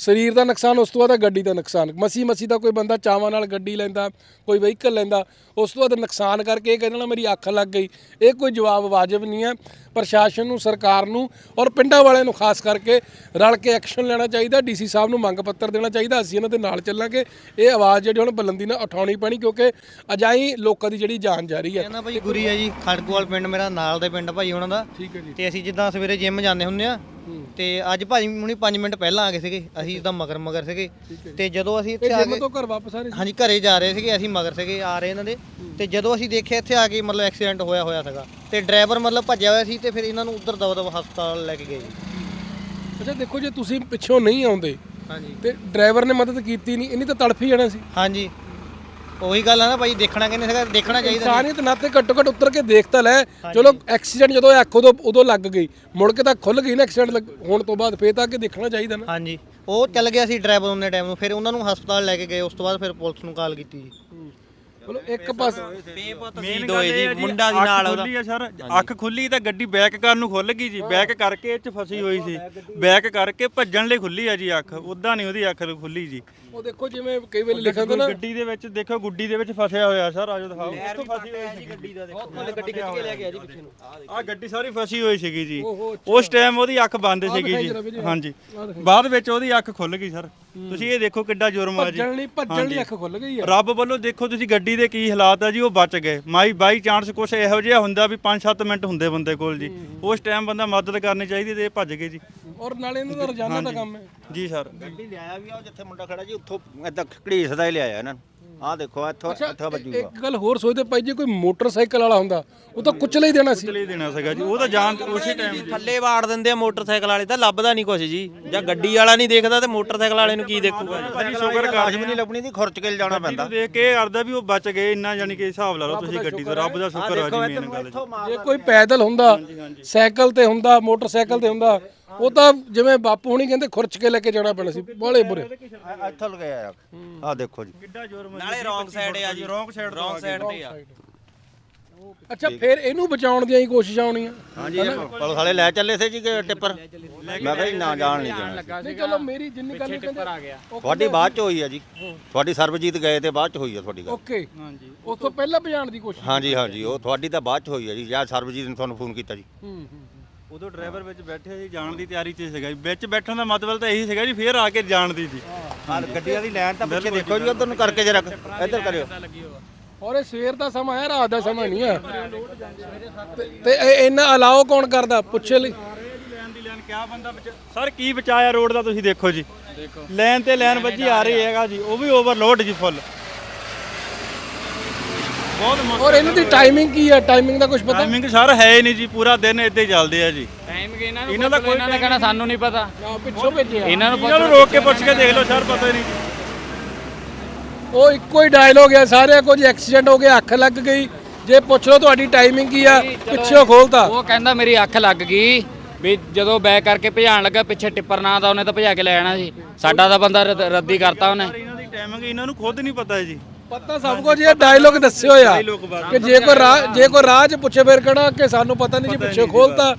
ਸਰੀਰ ਦਾ ਨੁਕਸਾਨ ਉਸ ਤੋਂ ਬਾਅਦ ਹੈ ਗੱਡੀ ਦਾ ਨੁਕਸਾਨ। ਮਸੀ ਮਸੀ ਦਾ ਕੋਈ ਬੰਦਾ ਚਾਵਾਂ ਨਾਲ ਗੱਡੀ ਲੈਂਦਾ ਕੋਈ ਵਹੀਕਲ ਲੈਂਦਾ ਉਸ ਤੋਂ ਬਾਅਦ ਨੁਕਸਾਨ ਕਰਕੇ ਇਹ ਕਹਿੰਦਾ ਮੇਰੀ ਅੱਖ ਲੱਗ ਗਈ। ਇਹ ਕੋਈ ਜਵਾਬ ਵਾਜਬ ਨਹੀਂ ਹੈ। ਪ੍ਰਸ਼ਾਸਨ ਨੂੰ ਸਰਕਾਰ ਨੂੰ ਔਰ ਪਿੰਡਾਂ ਵਾਲਿਆਂ ਨੂੰ ਖਾਸ ਕਰਕੇ ਰਲ ਕੇ ਐਕਸ਼ਨ ਲੈਣਾ ਚਾਹੀਦਾ ਡੀਸੀ ਸਾਹਿਬ ਨੂੰ ਮੰਗ ਪੱਤਰ ਦੇਣਾ ਚਾਹੀਦਾ ਅਸੀਂ ਇਹਨਾਂ ਦੇ ਨਾਲ ਚੱਲਾਂਗੇ। ਇਹ ਆਵਾਜ਼ ਜਿਹੜੀ ਹੁਣ ਬੁਲੰਦੀ ਨਾਲ ਉਠਾਉਣੀ ਪੈਣੀ ਕਿਉਂਕਿ ਅਜਾਈ ਲੋਕਾਂ ਦੀ ਜਿਹੜੀ ਜਾਨ ਜਾ ਰਹੀ ਹੈ। ਕਹਿੰਦਾ ਭਾਈ ਗੁਰੀ ਆ ਜੀ ਖੜਕੂਵਾਲ ਪਿੰਡ ਮੇਰਾ ਨਾਲ ਦੇ ਪਿੰਡ ਭਾਈ ਉਹਨਾਂ ਦਾ। ਠੀਕ ਹੈ ਜੀ। ਤੇ ਅਸੀਂ ਜਿੱਦਾਂ ਸਵੇਰੇ ਜਿਮ ਜਾਂਦੇ ਹੁੰਦੇ ਆ ਤੇ ਅੱਜ ਭਾਜੀ ਹੁਣੀ 5 ਮਿੰਟ ਪਹਿਲਾਂ ਆ ਗਏ ਸੀਗੇ ਅਸੀਂ ਜਿੱਦਾਂ ਮਗਰ ਮਗਰ ਸੀਗੇ। ਤੇ ਜਦੋਂ ਅਸੀਂ ਇੱਥੇ ਆ ਜਿਮ ਤੋਂ ਘਰ ਵਾਪਸ ਆ ਰਹੇ ਹਾਂਜੀ ਘਰੇ ਜਾ ਰਹੇ ਸੀਗੇ ਅਸੀਂ ਮਗਰ ਸੀਗੇ ਆ ਰਹੇ ਇਹਨਾਂ ਦੇ। ਤੇ ਜਦੋਂ ਅਸੀਂ ਦੇਖਿਆ ਇੱਥੇ ਆ ਕੇ ਮਤਲਬ ਐਕਸੀਡੈਂਟ ਹੋਇਆ ਹੋਇਆ ਸੀਗਾ। ਤੇ ਡਰਾਈਵਰ ਮਤਲਬ ਭੱਜਿਆ ਹੋਇਆ ਸੀ ਤੇ ਫਿਰ ਇਹਨਾਂ ਨੂੰ ਉੱਧਰ ਦਵਾ ਦਵਾ ਹਸਪਤਾਲ ਲੈ ਕੇ ਗਏ ਜੀ। ਅੱਛਾ ਦੇਖੋ ਜੇ ਤੁਸੀਂ ਪਿੱਛੋਂ ਨਹੀਂ ਆਉਂਦੇ ਹਾਂਜੀ। ਤੇ ਡਰਾਈਵਰ ਨੇ ਮਦਦ ਕੀਤੀ ਨਹੀਂ ਇਹਨੀ ਤਾਂ ਤੜਫ ਹੀ ਜਾਣਾ ਸੀ। ਹਾਂਜੀ। ਉਹੀ ਗੱਲ ਆ ਨਾ ਭਾਈ ਦੇਖਣਾ ਕਿੰਨੇ ਸੀਗਾ ਦੇਖਣਾ ਚਾਹੀਦਾ ਸੀ। ਇਨਸਾਨੀਅਤ ਨਾਤੇ ਘੱਟੋ ਘੱਟ ਉੱਤਰ ਕੇ ਦੇਖ ਤਾਂ ਲੈ। ਚਲੋ ਐਕਸੀਡੈਂਟ ਜਦੋਂ ਇਹ ਅੱਖ ਉਦੋਂ ਉਦੋਂ ਲੱਗ ਗਈ ਮੁੜ ਕੇ ਤਾਂ ਖੁੱਲ ਗਈ ਨਾ ਐਕਸੀਡੈਂਟ ਹੋਣ ਤੋਂ ਬਾਅਦ ਫੇਰ ਤਾਂ ਅੱਗੇ ਦੇਖਣਾ ਚਾਹੀਦਾ ਨਾ। ਹਾਂਜੀ ਉਹ ਚੱਲ ਗਿਆ ਸੀ ਡਰਾਈਵਰ ਉਹਨੇ ਟਾਈਮ ਨੂੰ ਫਿਰ ਉਹਨਾਂ ਨੂੰ ਹਸਪਤਾਲ ਲੈ ਕੇ ਗਏ ਉਸ ਤੋਂ ਬਾਅਦ ਫਿਰ ਪੁਲਿਸ ਨੂੰ ਕਾਲ ਕੀਤੀ ਜੀ। ਚਲੋ ਇੱਕ ਪਾਸ ਮੇਨ ਗੱਲ ਇਹ ਹੈ ਜੀ, ਮੁੰਡਾ ਦੀ ਨਾਲ ਉਹਦਾ ਖੁੱਲੀ ਆ ਸਰ। ਅੱਖ ਖੁੱਲੀ ਤਾਂ ਗੱਡੀ ਬੈਕ ਕਰਨ ਨੂੰ ਖੁੱਲ ਗਈ ਜੀ ਬੈਕ ਕਰਕੇ ਇਹ ਚ ਫਸੀ ਹੋਈ ਸੀ। ਬੈਕ ਕਰਕੇ ਭੱਜਣ ਲਈ ਖੁੱਲੀ ਆ ਜੀ ਅੱਖ ਉਦਾਂ ਨਹੀਂ ਉਹਦੀ ਅੱਖ ਖੁੱਲੀ ਜੀ। ਉਹ ਦੇਖੋ ਜਿਵੇਂ ਕਈ ਵੇਲੇ ਲਿਖਿਆ ਹੁੰਦਾ ਨਾ। ਗੱਡੀ ਦੇ ਵਿੱਚ ਦੇਖੋ ਗੁੱਡੀ ਦੇ ਵਿੱਚ ਫਸਿਆ ਹੋਇਆ ਸਰ ਆਜੋ ਦਿਖਾਓ। ਉੱਥੋਂ ਫਸੀ ਹੋਈ ਸੀ ਗੱਡੀ ਦਾ ਦੇਖੋ। ਉਹਨੇ ਗੱਡੀ ਖਿੱਚ ਕੇ ਲੈ ਗਿਆ ਜੀ ਪਿੱਛੇ ਨੂੰ। ਆ ਗੱਡੀ ਸਾਰੀ ਫਸੀ ਹੋਈ ਸੀਗੀ ਜੀ। ਉਸ ਟਾਈਮ ਉਹਦੀ ਅੱਖ ਬੰਦ ਸੀਗੀ ਜੀ। ਹਾਂਜੀ। ਬਾਅਦ ਵਿੱਚ ਉਹਦੀ ਅੱਖ ਖੁੱਲ ਗਈ ਸਰ। ਤੁਸੀਂ ਇਹ ਦੇਖੋ ਕਿੱਡਾ ਜੁਰਮ ਆ ਜੀ। ਭੱਜਣ ਲਈ ਭੱਜਣ ਲਈ ਅੱਖ ਖੁੱਲ ਗਈ ਆ। ਰੱਬ ਵੱਲੋਂ ਦੇਖੋ ਤੁਸੀਂ ਗੱਡੀ ਦੇ ਕੀ ਹਾਲਾਤ ਆ ਜੀ ਉਹ ਬਚ ਗਏ। ਮਾਈ ਬਾਈ ਚਾਂਸ ਕੁਛ ਇਹੋ ਜਿਹਾ ਹੁੰਦਾ ਵੀ 5-7 ਮਿੰਟ ਹੁੰਦੇ ਬੰਦੇ ਕੋਲ ਜੀ। ਉਸ ਟਾਈਮ ਬੰਦਾ ਮਦਦ ਕਰਨੀ ਚਾਹੀਦੀ ਤੇ ਇਹ ਭੱਜ ਗਏ ਜੀ। ਔਰ ਨਾਲੇ ਇਹਨਾਂ ਦਾ ਰੋਜ਼ਾਨਾ ਦਾ ਕੰਮ ਹੈ। ਜੀ ਸਰ। ਗੱਡੀ ਲਿਆਇਆ ਵੀ ਆ ਜਿੱਥੇ ਮੁੰਡਾ ਖੜਾ ਜੀ ਉੱਥੋਂ ਏਦਾਂ ਘੜੀਸਦਾ ਹੀ ਲਿਆਇਆ ਇਹਨਾਂ ਨੂੰ। ਆਹ ਦੇਖੋ ਇੱਥੋਂ ਇੱਥੋਂ ਵੱਜੂਗਾ। ਇੱਕ ਗੱਲ ਹੋਰ ਸੋਚਦੇ ਭਾਈ ਜੇ ਕੋਈ ਮੋਟਰਸਾਈਕਲ ਵਾਲਾ ਹੁੰਦਾ ਉਹ ਤਾਂ ਕੁਚਲੇ ਹੀ ਦੇਣਾ ਸੀ। ਚਲੇ ਦੇਣਾ ਸੀਗਾ ਜੀ ਉਹ ਤਾਂ ਜਾਨ ਉਸੇ ਟਾਈਮ ਥੱਲੇ ਵਾੜ ਦਿੰਦੇ ਆ ਮੋਟਰਸਾਈਕਲ ਵਾਲੇ ਤਾਂ ਲੱਭਦਾ ਨਹੀਂ ਕੁਝ ਜੀ। ਜਾਂ ਗੱਡੀ ਵਾਲਾ ਨਹੀਂ ਦੇਖਦਾ ਤੇ ਮੋਟਰਸਾਈਕਲ ਵਾਲੇ ਨੂੰ ਕੀ ਦੇਖੂਗਾ ਜੀ? ਭਾਜੀ ਸ਼ੁਕਰ ਕਰ ਵੀ ਨਹੀਂ ਲੱਭਣੀ ਦੀ ਖੁਰਚ ਕੇ ਜਾਣਾ ਪੈਂਦਾ। ਦੇਖ ਕੇ ਇਹ ਕਰਦਾ ਵੀ ਉਹ ਬਚ ਗਏ ਇੰਨਾ ਯਾਨੀ ਕਿ ਹਿਸਾਬ ਲਾ ਲਓ ਤੁਸੀਂ ਗੱਡੀ ਤੋਂ ਰੱਬ ਦਾ ਸ਼ੁਕਰ ਆ ਜੀ ਮੇਨ ਗੱਲ ਜੀ। ਜੇ ਕੋਈ ਪੈਦਲ ਹੁੰਦਾ ਸਾਈਕਲ ਤੇ ਹੁੰਦਾ ਮੋਟਰਸਾਈਕਲ ਤੇ ਹੁੰਦਾ ਉਹ ਤਾਂ ਜਿਵੇਂ ਬਾਪੂ ਹੁਣੀ ਕਹਿੰਦੇ ਖੁਰਚ ਕੇ ਲੈ ਕੇ ਜਾਣਾ ਪੈਣਾ ਸੀ ਬਾਲੇ ਬੁਰੇ। ਆ- ਇੱਥੋਂ ਲਗਾਇਆ ਆ। ਦੇਖੋ ਜੀ। ਨਾਲੇ ਰੌਂਗ ਸਾਈਡ ਆ ਜੀ। ਰੌਂਗ ਸਾਈਡ ਰੌਂਗ ਸਾਈਡ ਤੇ ਆ। ਅੱਛਾ ਫਿਰ ਇਹਨੂੰ ਬਚਾਉਣ ਦੀਆਂ ਹੀ ਕੋਸ਼ਿਸ਼ਾਂ ਹੋਣੀਆਂ। ਹਾਂਜੀ ਇਹ ਪੁਲਿਸ ਵਾਲੇ ਲੈ ਚੱਲੇ ਸੀ ਜੀ ਕਿ ਟਿੱਪਰ? ਮੈਂ ਕਿਹਾ ਜੀ ਨਾ ਜਾਣ ਨਹੀਂ ਦੇਣਾ ਨਹੀਂ ਚਲੋ ਮੇਰੀ ਜਿੰਨੀ ਗੱਲ ਕਹਿੰਦੇ ਆ ਗਿਆ। ਤੁਹਾਡੀ ਬਾਅਦ ਚ ਹੋਈ ਆ ਜੀ। ਤੁਹਾਡੀ ਸਰਬਜੀਤ ਗਏ ਤੇ ਬਾਅਦ ਚ ਹੋਈ ਆ ਤੁਹਾਡੀ ਗੱਲ। ਓਕੇ। ਹਾਂਜੀ। ਉਸ ਤੋਂ ਪਹਿਲਾਂ ਭਜਾਉਣ ਦੀ ਕੋਸ਼ਿਸ਼ ਹਾਂਜੀ ਹਾਂਜੀ ਉਹ ਤੁਹਾਡੀ ਤਾਂ ਬਾਅਦ ਚ ਹੋਈ ਆ ਜੀ। ਜਾਂ ਸਰਬਜੀਤ ਨੇ ਤੁਹਾਨੂੰ ਫੋਨ ਕੀਤਾ ਜੀ। ਹੂੰ ਹੂੰ। ਉਦੋਂ ਡਰਾਈਵਰ ਵਿੱਚ ਬੈਠੇ ਜੀ ਜਾਣ ਦੀ ਤਿਆਰੀ 'ਚ ਸੀਗਾ ਜੀ। ਵਿੱਚ ਬੈਠਣ ਦਾ ਮਤਲਬ ਤਾਂ ਇਹੀ ਸੀਗਾ ਜੀ ਫੇਰ ਆ ਕੇ ਜਾਣ ਦੀ ਜੀ ਆ ਗੱਡੀਆਂ ਦੀ ਲਾਈਨ ਤਾਂ ਪਿੱਛੇ ਦੇਖੋ ਜੀ ਉਧਰ ਨੂੰ ਕਰਕੇ ਜਰਾ ਇੱਧਰ ਕਰਿਓ। ਔਰ ਇਹ ਸਵੇਰ ਦਾ ਸਮਾਂ ਹੈ ਰਾਤ ਦਾ ਸਮਾਂ ਨਹੀਂ ਹੈ। ਤੇ- ਇਹ ਇੰਨਾ ਅਲਾਓ ਕੌਣ ਕਰਦਾ? ਪੁੱਛੇ ਲਈ। ਕਿਆ ਬੰਦਾ ਸਰ ਕੀ ਬਚਾਇਆ ਰੋਡ ਦਾ ਤੁਸੀਂ ਦੇਖੋ ਜੀ। ਦੇਖੋ। ਲੈਣ ਤੇ ਲੈਣ ਵੱਜੀ ਆ ਰਹੀ ਹੈਗਾ ਜੀ ਉਹ ਵੀ ਓਵਰਲੋਡ ਜੀ ਫੁੱਲ ਬਹੁਤ ਮੁਸ਼ਕਲ ਔਰ ਇਹਨਾਂ ਦੀ ਟਾਈਮਿੰਗ ਕੀ ਹੈ? ਟਾਈਮਿੰਗ ਦਾ ਕੁਝ ਪਤਾ? ਟਾਈਮਿੰਗ ਸਰ ਹੈ ਹੀ ਨਹੀਂ ਜੀ ਪੂਰਾ ਦਿਨ ਇੱਦਾਂ ਹੀ ਚੱਲਦੇ ਆ ਜੀ। ਟਾਈਮ ਕਿ ਇਹਨਾਂ ਨੂੰ ਇਹਨਾਂ ਦਾ ਕੋਈ ਇਹਨਾਂ ਨੇ ਕਹਿਣਾ ਸਾਨੂੰ ਨਹੀਂ ਪਤਾ। ਨਾ ਪਿੱਛੋਂ ਭੇਜਿਆ। ਇਹਨਾਂ ਨੂੰ ਇਹਨਾਂ ਨੂੰ ਰੋਕ ਕੇ ਪੁੱਛ ਕੇ ਦੇਖ ਲਓ ਸਰ ਪਤਾ ਹੀ ਨਹੀਂ ਉਹ ਇੱਕੋ ਹੀ ਡਾਇਲੋਗ ਹੈ ਸਾਰਿਆਂ ਕੁਝ ਐਕਸੀਡੈਂਟ ਹੋ ਗਿਆ ਅੱਖ ਲੱਗ ਗਈ। ਜੇ ਪੁੱਛ ਲਓ ਤੁਹਾਡੀ ਟਾਈਮਿੰਗ ਕੀ ਆ ਪਿੱਛੋਂ ਖੋਲਤਾ। ਉਹ ਕਹਿੰਦਾ ਮੇਰੀ ਅੱਖ ਲੱਗ ਗਈ ਵੀ ਜਦੋਂ ਬੈਕ ਕਰਕੇ ਭਜਾਣ ਲੱਗਾ ਪਿੱਛੇ ਟਿੱਪਰ ਨਾ ਦਾ ਉਹਨੇ ਤਾਂ ਭਜਾ ਕੇ ਲੈ ਜਾਣਾ ਜੀ। ਸਾਡਾ ਤਾਂ ਬੰਦਾ ਰੱਦ- ਰੱਦੀ ਕਰਤਾ ਉਹਨੇ। ਇਹਨਾਂ ਦੀ ਟਾਈਮਿੰਗ ਇਹਨਾਂ ਨੂੰ ਖੁਦ ਨਹੀਂ ਪਤਾ ਜੀ। ਪਤਾ ਸਭ ਕੁਝ ਇਹ ਡਾਇਲੋਗ ਦੱਸਿਓ ਆ ਕਿ ਜੇ ਕੋਈ ਰਾਹ ਜੇ ਕੋਈ ਰਾਹ 'ਚ ਪੁੱਛੇ ਫਿਰ ਕਿਹੜਾ ਕਿ ਸਾਨੂੰ ਪਤਾ ਨਹੀਂ ਜੀ ਪਿੱਛੇ ਖੋਲਤਾ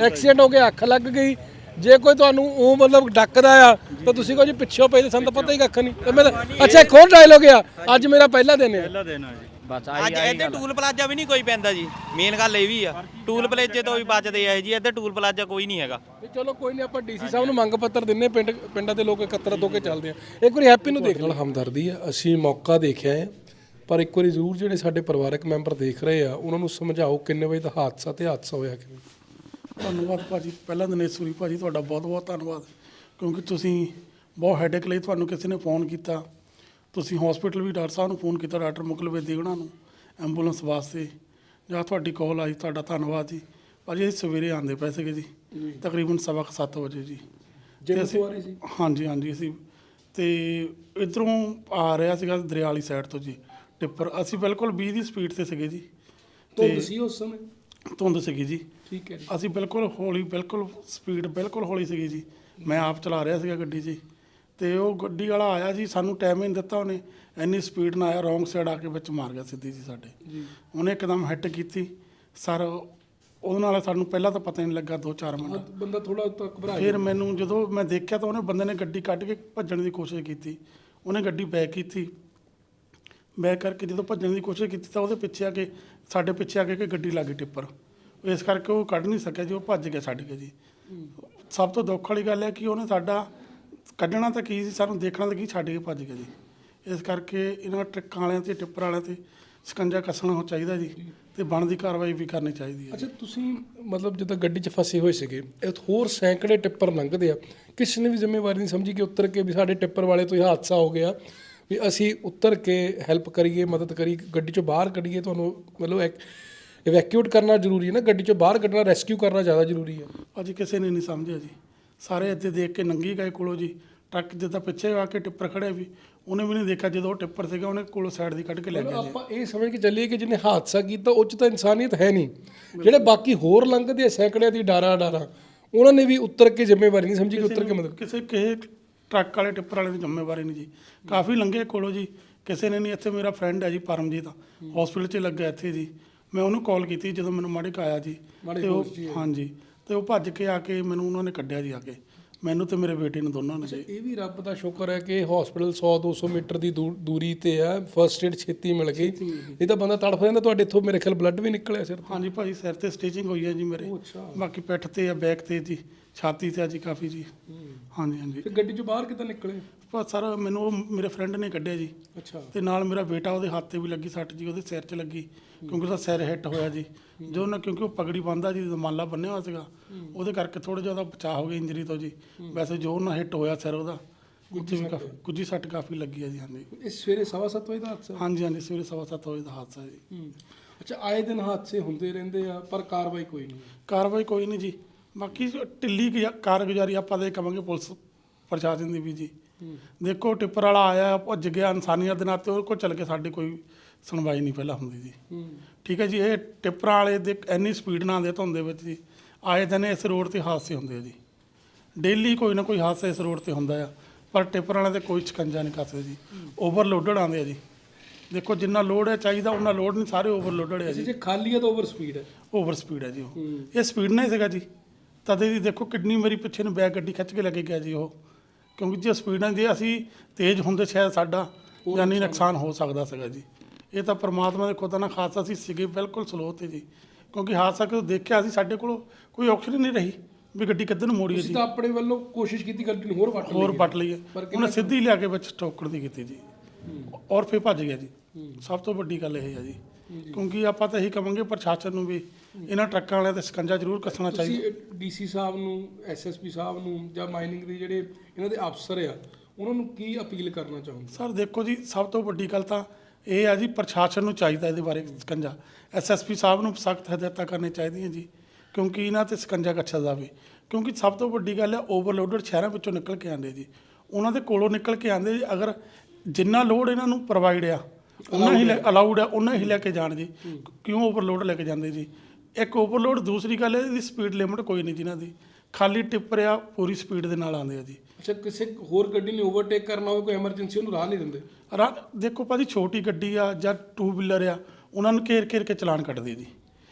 ਐਕਸੀਡੈਂਟ ਹੋ ਗਿਆ ਅੱਖ ਲੱਗ ਗਈ। ਜੇ ਕੋਈ ਤੁਹਾਨੂੰ ਉਹ ਮਤਲਬ ਡੱਕਦਾ ਆ ਤਾਂ ਤੁਸੀਂ ਕਹੋ ਜੀ ਪਿੱਛੋਂ ਪਏ ਤੇ ਸਾਨੂੰ ਤਾਂ ਪਤਾ ਹੀ ਕੱਖ ਨਹੀਂ। ਤੇ ਮੈਂ ਤਾਂ- ਅੱਛਾ ਇੱਕ ਹੋਰ ਡਾਇਲੋਗ ਆ। ਅੱਜ ਮੇਰਾ ਪਹਿਲਾ ਦਿਨ ਹੈ ਪਹਿਲਾ ਦਿਨ ਆ ਜੀ। ਬਸ ਅੱਜ ਇੱਧਰ ਟੂਲ ਪਲਾਜ਼ਾ ਵੀ ਨਹੀਂ ਕੋਈ ਪੈਂਦਾ ਜੀ ਮੇਨ ਗੱਲ ਇਹ ਵੀ ਆ। ਟੂਲ ਪਲਾਜ਼ੇ ਤੋਂ ਵੀ ਬਚਦੇ ਆ ਜੀ ਇੱਧਰ ਟੂਲ ਪਲਾਜ਼ਾ ਕੋਈ ਨਹੀਂ ਹੈਗਾ। ਤੇ ਚਲੋ ਕੋਈ ਨਹੀਂ ਆਪਾਂ ਡੀਸੀ ਸਾਹਿਬ ਨੂੰ ਮੰਗ ਪੱਤਰ ਦਿੰਨੇ ਪਿੰਡ ਪਿੰਡਾਂ ਦੇ ਲੋਕ ਇਕੱਤਰਤ ਹੋ ਕੇ ਚੱਲਦੇ ਆ। ਇੱਕ ਵਾਰੀ ਹੈਪੀ ਨੂੰ ਦੇਖ ਨਾਲ ਹਮਦਰਦੀ ਆ ਅਸੀਂ ਮੌਕਾ ਦੇਖਿਆ ਹੈ ਪਰ ਇੱਕ ਵਾਰੀ ਜ਼ਰੂਰ ਜਿਹੜੇ ਸਾਡੇ ਪਰਿਵਾਰਕ ਮੈਂਬਰ ਦੇਖ ਰਹੇ ਆ ਉਹਨਾਂ ਨੂੰ ਸਮਝਾਓ ਕਿੰਨੇ ਵਜੇ ਦਾ ਹਾਦਸਾ ਤੇ ਹਾਦਸਾ ਹੋਇਆ ਕਿਵੇਂ। ਧੰਨਵਾਦ ਭਾਜੀ। ਪਹਿਲਾਂ ਦਿਨੇਸ਼ਵਰੀ ਭਾਜੀ ਤੁਹਾਡਾ ਬਹੁਤ ਬਹੁਤ ਧੰਨਵਾਦ। ਕਿਉਂਕਿ ਤੁਸੀਂ ਬਹੁਤ ਹੈਡੇਕ ਲਈ ਤੁਹਾਨੂੰ ਕਿਸੇ ਨੇ ਫੋਨ ਕੀਤਾ। ਤੁਸੀਂ ਹਸਪੀਟਲ ਵੀ ਡਾਕਟਰ ਸਾਹਿਬ ਨੂੰ ਫੋਨ ਕੀਤਾ ਡਾਕਟਰ ਮੁਕਲ ਬੇਦੀ ਉਹਨਾਂ ਨੂੰ ਐਂਬੂਲੈਂਸ ਵਾਸਤੇ। ਜਾਂ ਤੁਹਾਡੀ ਕਾਲ ਆਈ ਤੁਹਾਡਾ ਧੰਨਵਾਦ ਜੀ। ਭਾਜੀ ਅਸੀਂ ਸਵੇਰੇ ਆਂਦੇ ਪਏ ਸੀਗੇ ਜੀ ਤਕਰੀਬਨ ਸਵਾ ਕੁ ਸੱਤ ਵਜੇ ਜੀ। ਤੇ ਅਸੀਂ- ਸਵਾਰੀ ਸੀ? ਹਾਂਜੀ ਹਾਂਜੀ ਅਸੀਂ ਤੇ ਇਧਰੋਂ ਆ ਰਿਹਾ ਸੀਗਾ ਦਰਿਆ ਵਾਲੀ ਸਾਈਡ ਤੋਂ ਜੀ ਟਿੱਪਰ। ਅਸੀਂ ਬਿਲਕੁਲ 20 ਦੀ ਸਪੀਡ ਤੇ ਸੀਗੇ ਜੀ। ਧੁੰਦ ਸੀ ਉਸ ਸਮੇਂ? ਧੁੰਦ ਸੀਗੀ ਜੀ। ਠੀਕ ਹੈ ਜੀ। ਅਸੀਂ ਬਿਲਕੁਲ ਹੌਲੀ ਬਿਲਕੁਲ ਸਪੀਡ ਬਿਲਕੁਲ ਹੌਲੀ ਸੀਗੀ ਜੀ। ਮੈਂ ਆਪ ਚਲਾ ਰਿਹਾ ਸੀਗਾ ਗੱਡੀ ਜੀ। ਤੇ ਉਹ ਗੱਡੀ ਵਾਲਾ ਆਇਆ ਜੀ ਸਾਨੂੰ ਟਾਈਮ ਹੀ ਨਹੀਂ ਦਿੱਤਾ ਉਹਨੇ। ਇੰਨੀ ਸਪੀਡ ਨਾਲ ਆਇਆ ਰੋਂਗ ਸਾਈਡ ਆ ਕੇ ਵਿੱਚ ਮਾਰ ਗਿਆ ਸਿੱਧੀ ਜੀ ਸਾਡੇ। ਉਹਨੇ ਇੱਕਦਮ ਹਿੱਟ ਕੀਤੀ। ਸਰ ਉਹਦੇ ਨਾਲ ਸਾਨੂੰ ਪਹਿਲਾਂ ਤਾਂ ਪਤਾ ਹੀ ਨਹੀਂ ਲੱਗਾ 2-4 ਮਿੰਟ। ਬੰਦਾ ਥੋੜਾ ਤਾਂ ਘਬਰਾ ਫਿਰ ਮੈਨੂੰ ਜਦੋਂ ਮੈਂ ਦੇਖਿਆ ਤਾਂ ਉਹਨੇ ਬੰਦੇ ਨੇ ਗੱਡੀ ਕੱਢ ਕੇ ਭੱਜਣ ਦੀ ਕੋਸ਼ਿਸ਼ ਕੀਤੀ। ਉਹਨੇ ਗੱਡੀ ਬੈਕ ਕੀਤੀ। ਬੈਕ ਕਰਕੇ ਜਦੋਂ ਭੱਜਣ ਦੀ ਕੋਸ਼ਿਸ਼ ਕੀਤੀ ਤਾਂ ਉਹਦੇ ਪਿੱਛੇ ਆ ਕੇ ਸਾਡੇ ਪਿੱਛੇ ਆ ਕੇ ਕਿ ਗੱਡੀ ਲੱਗੀ ਟਿੱਪਰ। ਇਸ ਕਰਕੇ ਉਹ ਕੱਢ ਨਹੀਂ ਸਕਿਆ ਜੀ ਉਹ ਭੱਜ ਗਿਆ ਛੱਡ ਕੇ ਜੀ। ਸਭ ਤੋਂ ਦੁੱਖ ਵਾਲੀ ਗੱਲ ਹੈ ਕਿ ਉਹਨੇ ਸਾਡਾ ਕੱਢਣਾ ਤਾਂ ਕੀ ਸੀ ਸਾਨੂੰ ਦੇਖਣਾ ਤਾਂ ਕੀ ਛੱਡ ਕੇ ਭੱਜ ਗਿਆ ਜੀ। ਇਸ ਕਰਕੇ ਇਹਨਾਂ ਟਰੱਕਾਂ ਵਾਲਿਆਂ ਤੇ ਟਿੱਪਰ ਵਾਲਿਆਂ ਤੇ ਸਕੰਜਾ ਕੱਸਣਾ ਹੋ ਚਾਹੀਦਾ ਜੀ ਤੇ ਬਣਦੀ ਕਾਰਵਾਈ ਵੀ ਕਰਨੀ ਚਾਹੀਦੀ ਹੈ ਅੱਛਾ ਤੁਸੀਂ ਮਤਲਬ ਜਦੋਂ ਗੱਡੀ 'ਚ ਫਸੇ ਹੋਏ ਸੀਗੇ ਇਹ ਹੋਰ ਸੈਂਕੜੇ ਟਿੱਪਰ ਲੰਘਦੇ ਆ। ਕਿਸੇ ਨੇ ਵੀ ਜ਼ਿੰਮੇਵਾਰੀ ਨਹੀਂ ਸਮਝੀ ਕਿ ਉੱਤਰ ਕੇ ਵੀ ਸਾਡੇ ਟਿੱਪਰ ਵਾਲੇ ਤੋਂ ਇਹ ਹਾਦਸਾ ਹੋ ਗਿਆ ਵੀ ਅਸੀਂ ਉੱਤਰ ਕੇ ਹੈਲਪ ਕਰੀਏ ਮਦਦ ਕਰੀ ਗੱਡੀ 'ਚੋਂ ਬਾਹਰ ਕੱਢੀਏ ਤੁਹਾਨੂੰ ਮਤਲਬ ਇਵੈਕਿਊਟ ਕਰਨਾ ਜ਼ਰੂਰੀ ਹੈ ਨਾ? ਗੱਡੀ 'ਚੋਂ ਬਾਹਰ ਕੱਢਣਾ ਰੈਸਕਿਊ ਕਰਨਾ ਜ਼ਿਆਦਾ ਜ਼ਰੂਰੀ ਹੈ। ਅੱਜ ਕਿਸੇ ਨੇ ਨਹੀਂ ਸਮਝਿਆ ਜੀ। ਸਾਰੇ ਇੱਥੇ ਦੇਖ ਕੇ ਨੰਗੀ ਗਏ ਕੋਲੋਂ ਜੀ। ਟਰੱਕ ਜਿੱਦਾਂ ਪਿੱਛੇ ਆ ਕੇ ਟਿੱਪਰ ਖੜਿਆ ਵੀ ਉਹਨੇ ਵੀ ਨਹੀਂ ਦੇਖਿਆ ਜਦੋਂ ਉਹ ਟਿੱਪਰ ਸੀਗਾ ਉਹਨੇ ਕੋਲੋਂ ਸਾਈਡ ਦੀ ਕੱਢ ਕੇ ਲੈ ਗਿਆ ਜੀ। ਆਪਾਂ ਇਹ ਸਮਝ ਕੇ ਚੱਲੀਏ ਕਿ ਜਿਹਨੇ ਹਾਦਸਾ ਕੀਤਾ ਉਹ 'ਚ ਤਾਂ ਇਨਸਾਨੀਅਤ ਹੈ ਨਹੀਂ। ਜਿਹੜੇ ਬਾਕੀ ਹੋਰ ਲੰਘਦੇ ਆ ਸੈਂਕੜਿਆਂ ਦੀ ਡਾਰਾ ਡਾਰਾ ਉਹਨਾਂ ਨੇ ਵੀ ਉੱਤਰ ਕੇ ਜ਼ਿੰਮੇਵਾਰੀ ਨਹੀਂ ਸਮਝੀ ਕਿ ਉੱਤਰ ਕੇ ਮਦਦ ਕਿਸੇ ਕਿਸੇ ਟਰੱਕ ਵਾਲੇ ਟਿੱਪਰ ਵਾਲੇ ਦੀ ਜ਼ਿੰਮੇਵਾਰੀ ਨਹੀਂ ਜੀ। ਕਾਫੀ ਲੰਘੇ ਕੋਲੋਂ ਜੀ। ਕਿਸੇ ਨੇ ਨਹੀਂ ਇੱਥੇ ਮੇਰਾ ਫਰੈਂਡ ਹੈ ਜੀ ਪਰਮਜੀਤ। ਹਸਪੀਟਲ 'ਚ ਲੱਗਾ ਇੱਥੇ ਜੀ। ਮੈਂ ਉਹਨੂੰ ਕਾਲ ਕੀਤੀ ਜਦੋਂ ਮੈਨੂੰ ਮਾੜੇ ਆਇਆ ਜੀ। ਤੇ ਉਹ ਹਾਂਜੀ। ਤੇ ਉਹ ਭੱਜ ਕੇ ਆ ਕੇ ਮੈਨੂੰ ਉਹਨਾਂ ਨੇ ਕੱਢਿਆ ਜੀ ਆ ਕੇ। ਮੈਨੂੰ ਤੇ ਮੇਰੇ ਬੇਟੇ ਨੂੰ ਦੋਨਾਂ ਨੇ ਜੀ। ਇਹ ਵੀ ਰੱਬ ਦਾ ਸ਼ੁਕਰ ਹੈ ਕਿ ਹਸਪੀਟਲ 100 200 ਮੀਟਰ ਦੀ ਦੂਰ- ਤੇ ਆ ਫਰਸਟ ਏਡ ਛੇਤੀ ਮਿਲ ਗਈ। ਇਹ ਤਾਂ ਬੰਦਾ ਤੜਫ ਜਾਂਦਾ ਤੁਹਾਡੇ ਇੱਥੋਂ ਮੇਰੇ ਖਿਆਲ ਬਲੱਡ ਵੀ ਨਿਕਲਿਆ ਸਿਰ ਤੋਂ। ਹਾਂਜੀ ਭਾਜੀ ਸਿਰ ਤੇ ਸਟਿਚਿੰਗ ਹੋਈ ਹੈ ਜੀ ਮੇਰੇ। ਬਾਕੀ ਪਿੱਠ ਤੇ ਆ ਬੈਕ ਤੇ ਜੀ ਛਾਤੀ ਤੇ ਆ ਜੀ ਕਾਫੀ ਜੀ। ਹਾਂਜੀ ਹਾਂਜੀ। ਤੇ ਗੱਡੀ ਚੋਂ ਬਾਹਰ ਕਿੱਦਾਂ ਨਿਕਲੇ? ਪਰ ਸਰ ਮੈਨੂੰ ਉਹ ਮੇਰੇ ਫਰੈਂਡ ਨੇ ਕੱਢਿਆ ਜੀ। ਅੱਛਾ। ਤੇ ਨਾਲ ਮੇਰਾ ਬੇਟਾ ਉਹਦੇ ਹੱਥ ਤੇ ਵੀ ਲੱਗੀ ਸੱਟ ਜੀ ਉਹਦੇ ਸਿਰ 'ਚ ਲੱਗੀ। ਕਿਉਂਕਿ ਉਹਦਾ ਸਿਰ ਹਿੱਟ ਹੋਇਆ ਜੀ। ਜੋ ਨਾ ਕਿਉਂਕਿ ਉਹ ਪਗੜੀ ਬੰਦਾ ਜੀ ਦਮਾਲਾ ਬੰਨਿਆ ਹੋਇਆ ਸੀਗਾ। ਉਹਦੇ ਕਰਕੇ ਥੋੜਾ ਜਿਹਾ ਉਹਦਾ ਬਚਾਅ ਹੋ ਗਿਆ ਇੰਜਰੀ ਤੋਂ ਜੀ। ਵੈਸੇ ਜੋ ਨਾ ਹਿੱਟ ਹੋਇਆ ਸਿਰ ਉਹਦਾ ਉੱਥੇ ਵੀ ਕਾਫੀ ਗੁੱਜੀ ਸੱਟ ਕਾਫੀ ਲੱਗੀ ਹੈ ਜੀ ਹਾਂਜੀ। ਇਹ ਸਵੇਰੇ 7:30 ਵਜੇ ਦਾ ਹਾਦਸਾ? ਹਾਂਜੀ ਹਾਂਜੀ ਸਵੇਰੇ ਸਵਾ ਸੱਤ ਵਜੇ ਦਾ ਹਾਦਸਾ ਜੀ। ਅੱਛਾ ਆਏ ਦਿਨ ਹਾਦਸੇ ਹੁੰਦੇ ਰਹਿੰਦੇ ਆ ਪਰ ਕਾਰਵਾਈ ਕੋਈ ਨਹੀਂ ਕਾਰਵਾਈ ਕੋਈ ਨਹੀਂ ਜੀ। ਬਾਕੀ ਢਿੱਲੀ ਕਾਰਗੁਜ਼ਾਰੀ ਆਪਾਂ ਦੇ ਕਵਾਂਗੇ ਪੁਲਿਸ ਪ੍ਰਸ਼ਾਸਨ ਦੀ ਵੀ ਜੀ। ਦੇਖੋ ਟਿੱਪਰ ਵਾਲਾ ਆਇਆ ਭੱਜ ਗਿਆ ਇਨਸਾਨੀਅਤ ਦੇ ਨਾਤੇ ਉਹ ਕੋਲ ਚੱਲ ਕੇ ਸਾਡੇ ਕੋਈ ਸੁਣਵਾਈ ਨਹੀਂ ਪਹਿਲਾਂ ਹੁੰਦੀ ਜੀ। ਠੀਕ ਹੈ ਜੀ ਇਹ ਟਿੱਪਰਾਂ ਵਾਲੇ ਦੇ ਇੰਨੀ ਸਪੀਡ ਨਾਲ ਆਉਂਦੇ ਧੁੰਦ ਦੇ ਵਿੱਚ ਜੀ ਆਏ ਦਿਨ ਇਸ ਰੋਡ ਤੇ ਹਾਦਸੇ ਹੁੰਦੇ ਆ ਜੀ। ਡੇਲੀ ਕੋਈ ਨਾ ਕੋਈ ਹਾਦਸਾ ਇਸ ਰੋਡ ਤੇ ਹੁੰਦਾ ਆ ਪਰ ਟਿੱਪਰ ਵਾਲਿਆਂ ਤੇ ਕੋਈ ਸ਼ਿਕੰਜਾ ਨਹੀਂ ਕੱਸਦੇ ਜੀ। ਓਵਰਲੋਡਡ ਆਉਂਦੇ ਆ ਜੀ। ਦੇਖੋ ਜਿੰਨਾ ਲੋਡ ਹੈ ਚਾਹੀਦਾ ਉਹਨਾਂ ਲੋਡ ਨਹੀਂ ਸਾਰੇ ਓਵਰਲੋਡਡ ਆ ਜੀ। ਜੇ ਖਾਲੀ ਹੈ ਤਾਂ ਓਵਰ ਸਪੀਡ ਹੈ। ਓਵਰ ਸਪੀਡ ਹੈ ਜੀ ਉਹ। ਇਹ ਸਪੀਡ ਨਹੀਂ ਸੀਗਾ ਜੀ। ਤਦੇ ਦੀ ਦੇਖੋ ਕਿੰਨੀ ਮੇਰੀ ਪਿੱਛੇ ਨੂੰ ਬੈਕ ਗੱਡੀ ਖਿੱਚ ਕੇ ਲੈ ਕੇ ਗਿਆ ਜੀ ਉਹ। ਕਿਉਂਕਿ ਜੇ ਸਪੀਡ ਨਾਲ ਜੇ ਅਸੀਂ ਤੇਜ਼ ਹੁੰਦੇ ਸ਼ਾਇਦ ਸਾਡਾ ਜਾਨੀ ਨੁਕਸਾਨ ਹੋ ਸਕਦਾ ਸੀਗਾ ਜੀ। ਇਹ ਤਾਂ ਪ੍ਰਮਾਤਮਾ ਦੇ ਖੁਦਾ ਨਾਲ ਖਾਸ ਅਸੀਂ ਸੀਗੇ ਬਿਲਕੁਲ ਸਲੋ ਤੇ ਜੀ। ਕਿਉਂਕਿ ਹਾਦਸਾ ਕਦੋਂ ਦੇਖਿਆ ਸੀ ਸਾਡੇ ਕੋਲ ਕੋਈ ਆਪਸ਼ਨ ਹੀ ਨਹੀਂ ਰਹੀ ਵੀ ਗੱਡੀ ਕਿੱਧਰ ਨੂੰ ਮੋੜੀਏ ਤੁਸੀਂ ਜੀ। ਤਾਂ ਆਪਣੇ ਵੱਲੋਂ ਕੋਸ਼ਿਸ਼ ਕੀਤੀ ਗੱਡੀ ਨੂੰ ਹੋਰ ਵੱਟ ਹੋਰ ਪੱਟ ਲਈਏ ਉਹਨੇ ਸਿੱਧੀ ਲਿਆ ਕੇ ਵਿੱਚ ਠੋਕਰ ਦੀ ਕੀਤੀ ਜੀ। ਔਰ ਫਿਰ ਭੱਜ ਗਿਆ ਜੀ। ਸਭ ਤੋਂ ਵੱਡੀ ਗੱਲ ਇਹ ਹੈ ਜੀ। ਕਿਉਂਕਿ ਆਪਾਂ ਤਾਂ ਇਹੀ ਕਵਾਂਗੇ ਪ੍ਰਸ਼ਾਸਨ ਨੂੰ ਵੀ ਇਹਨਾਂ ਟਰੱਕਾਂ ਵਾਲਿਆਂ ਤੇ ਸਕੰਜਾ ਜ਼ਰੂਰ ਕੱਸਣਾ ਚਾਹੀਦਾ। ਤੁਸੀਂ ਡੀਸੀ ਸਾਹਿਬ ਨੂੰ ਐਸਐਸਪੀ ਸਾਹਿਬ ਨੂੰ ਜਾਂ ਮਾਈਨਿੰਗ ਦੇ ਜਿਹੜੇ ਇਹਨਾਂ ਦੇ ਅਫਸਰ ਆ ਉਹਨਾਂ ਨੂੰ ਕੀ ਅਪੀਲ ਕਰਨਾ ਚਾਹੁੰਦੇ ਸਰ ਦੇਖੋ ਜੀ ਸਭ ਤੋਂ ਵੱਡੀ ਗੱਲ ਤਾਂ ਇਹ ਆ ਜੀ ਪ੍ਰਸ਼ਾਸਨ ਨੂੰ ਚਾਹੀਦਾ ਇਹਦੇ ਬਾਰੇ ਸਕੰਜਾ। ਐਸਐਸਪੀ ਸਾਹਿਬ ਨੂੰ ਸਖਤ ਹਦਾਇਤਾਂ ਕਰਨੀਆਂ ਚਾਹੀਦੀਆਂ ਜੀ ਕਿਉਂਕਿ ਇਹਨਾਂ ਤੇ ਸਕੰਜਾ ਕੱਛਾ ਜਾਵੇ। ਕਿਉਂਕਿ ਸਭ ਤੋਂ ਵੱਡੀ ਗੱਲ ਹੈ ਓਵਰਲੋਡਡ ਸ਼ਹਿਰਾਂ ਵਿੱਚੋਂ ਨਿਕਲ ਕੇ ਆਉਂਦੇ ਜੀ। ਉਹਨਾਂ ਦੇ ਕੋਲੋਂ ਨਿਕਲ ਕੇ ਆਉਂਦੇ ਜੀ ਅਗਰ ਜਿੰਨਾ ਲੋਡ ਇਹਨਾਂ ਨੂੰ ਪ੍ਰੋਵਾਈਡ ਆ ਉਹਨਾਂ ਹੀ ਅਲਾਉਡ ਆ ਉਹਨਾਂ ਹੀ ਲੈ ਕੇ ਜਾਣ ਜੀ। ਕਿਉਂ ਓਵਰਲੋਡ ਲੈ ਕੇ ਜਾਂਦੇ ਜੀ? ਇੱਕ ਓਵਰਲੋਡ ਦੂਸਰੀ ਗੱਲ ਹੈ ਇਹਦੀ ਸਪੀਡ ਲਿਮਟ ਕੋਈ ਨਹੀਂ ਜਿਨ੍ਹਾਂ ਦੀ। ਖਾਲੀ ਟਿੱਪਰ ਆ ਪੂਰੀ ਸਪੀਡ ਦੇ ਨਾਲ ਆਉਂਦੇ ਆ ਜੀ। ਅੱਛਾ ਕਿਸੇ ਹੋਰ ਗੱਡੀ ਨੇ ਓਵਰਟੇਕ ਕਰਨਾ ਹੋਵੇ ਕੋਈ ਐਮਰਜੈਂਸੀ ਉਹਨੂੰ ਰਾਹ ਨਹੀਂ ਦਿੰਦੇ? ਰਾ ਦੇਖੋ ਭਾਜੀ ਛੋਟੀ ਗੱਡੀ ਆ ਜਾਂ ਟੂ ਵੀਲਰ ਆ ਉਹਨਾਂ ਨੂੰ ਘੇਰ ਘੇਰ ਕੇ ਚਲਾਨ ਕੱਟਦੇ ਜੀ।